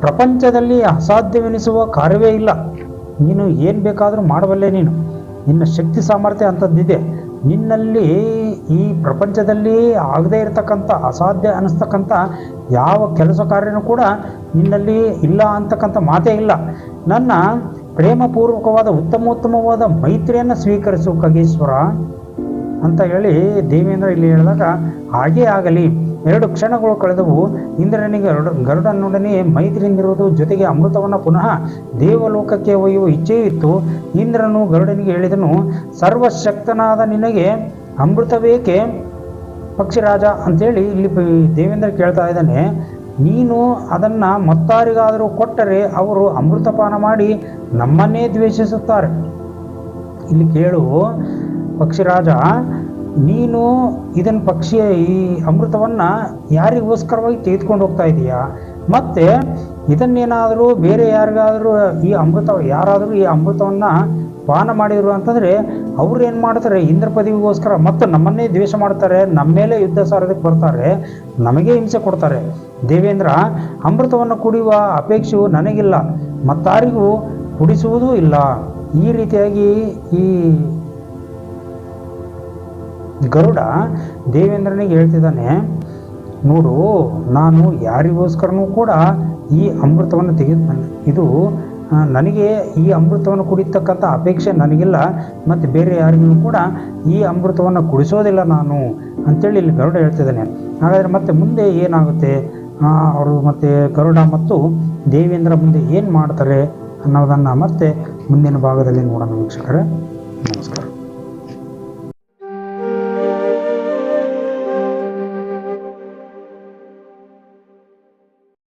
ಪ್ರಪಂಚದಲ್ಲಿ ಅಸಾಧ್ಯವೆನಿಸುವ ಕಾರ್ಯವೇ ಇಲ್ಲ. ನೀನು ಏನು ಬೇಕಾದರೂ ಮಾಡಬಲ್ಲೆ ನೀನು. ನಿನ್ನ ಶಕ್ತಿ ಸಾಮರ್ಥ್ಯ ಅಂಥದ್ದಿದೆ. ನಿನ್ನಲ್ಲಿ ಈ ಪ್ರಪಂಚದಲ್ಲಿ ಆಗದೇ ಇರತಕ್ಕಂಥ, ಅಸಾಧ್ಯ ಅನ್ನಿಸ್ತಕ್ಕಂಥ ಯಾವ ಕೆಲಸ ಕಾರ್ಯನೂ ಕೂಡ ನಿನ್ನಲ್ಲಿ ಇಲ್ಲ ಅಂತಕ್ಕಂಥ ಮಾತೇ ಇಲ್ಲ. ನನ್ನ ಪ್ರೇಮಪೂರ್ವಕವಾದ, ಉತ್ತಮೋತ್ತಮವಾದ ಮೈತ್ರಿಯನ್ನು ಸ್ವೀಕರಿಸು ಖಗೇಶ್ವರ ಅಂತ ಹೇಳಿ ದೇವೇಂದ್ರ ಇಲ್ಲಿ ಹೇಳಿದಾಗ, ಹಾಗೇ ಆಗಲಿ, ಎರಡು ಕ್ಷಣಗಳು ಕಳೆದವು. ಇಂದ್ರನಿಗೆ ಗರುಡ, ಗರುಡನೊಡನೆ ಮೈತ್ರಿಯಿಂದಿರುವುದು ಜೊತೆಗೆ ಅಮೃತವನ್ನು ಪುನಃ ದೇವಲೋಕಕ್ಕೆ ಒಯ್ಯುವ ಇಚ್ಛೆಯೂ ಇತ್ತು. ಇಂದ್ರನು ಗರುಡನಿಗೆ ಹೇಳಿದನು, ಸರ್ವಶಕ್ತನಾದ ನಿನಗೆ ಅಮೃತ ಬೇಕೆ ಪಕ್ಷಿರಾಜ ಅಂತೇಳಿ ಇಲ್ಲಿ ದೇವೇಂದ್ರ ಕೇಳ್ತಾ ಇದ್ದಾನೆ. ನೀನು ಅದನ್ನು ಮತ್ತಾರಿಗಾದರೂ ಕೊಟ್ಟರೆ ಅವರು ಅಮೃತಪಾನ ಮಾಡಿ ನಮ್ಮನ್ನೇ ದ್ವೇಷಿಸುತ್ತಾರೆ. ಇಲ್ಲಿ ಕೇಳು, ಪಕ್ಷಿರಾಜ, ನೀನು ಇದನ್ನು ಪಕ್ಷಿ ಈ ಅಮೃತವನ್ನು ಯಾರಿಗೋಸ್ಕರವಾಗಿ ತೆಗೆದುಕೊಂಡು ಹೋಗ್ತಾ ಇದೀಯಾ? ಮತ್ತು ಇದನ್ನೇನಾದರೂ ಬೇರೆ ಯಾರಿಗಾದರೂ ಈ ಅಮೃತ ಯಾರಾದರೂ ಈ ಅಮೃತವನ್ನು ಪಾನ ಮಾಡಿದರು ಅಂತಂದರೆ ಅವ್ರು ಏನು ಮಾಡ್ತಾರೆ, ಇಂದ್ರ ಪದವಿಗೋಸ್ಕರ ಮತ್ತು ನಮ್ಮನ್ನೇ ದ್ವೇಷ ಮಾಡ್ತಾರೆ, ನಮ್ಮ ಮೇಲೆ ಯುದ್ಧ ಸಾರದಕ್ಕೆ ಬರ್ತಾರೆ, ನಮಗೆ ಹಿಂಸೆ ಕೊಡ್ತಾರೆ. ದೇವೇಂದ್ರ, ಅಮೃತವನ್ನು ಕುಡಿಯುವ ಅಪೇಕ್ಷೆಯು ನನಗಿಲ್ಲ, ಮತ್ತಾರಿಗೂ ಕುಡಿಸುವುದೂ ಇಲ್ಲ. ಈ ರೀತಿಯಾಗಿ ಈ ಗರುಡ ದೇವೇಂದ್ರನಿಗೆ ಹೇಳ್ತಿದ್ದಾನೆ, ನೋಡು, ನಾನು ಯಾರಿಗೋಸ್ಕರನೂ ಕೂಡ ಈ ಅಮೃತವನ್ನು ತೆಗೆದು ಇದು ನನಗೆ ಈ ಅಮೃತವನ್ನು ಕುಡಿತಕ್ಕಂಥ ಅಪೇಕ್ಷೆ ನನಗಿಲ್ಲ, ಮತ್ತು ಬೇರೆ ಯಾರಿಗೂ ಕೂಡ ಈ ಅಮೃತವನ್ನು ಕುಡಿಸೋದಿಲ್ಲ ನಾನು ಅಂತೇಳಿ ಇಲ್ಲಿ ಗರುಡ ಹೇಳ್ತಿದ್ದಾನೆ. ಹಾಗಾದರೆ ಮತ್ತೆ ಮುಂದೆ ಏನಾಗುತ್ತೆ? ಅವರು ಮತ್ತು ಗರುಡ ಮತ್ತು ದೇವೇಂದ್ರ ಮುಂದೆ ಏನು ಮಾಡ್ತಾರೆ ಅನ್ನೋದನ್ನು ಮತ್ತೆ ಮುಂದಿನ ಭಾಗದಲ್ಲಿ ನೋಡೋಣ ವೀಕ್ಷಕರೇ.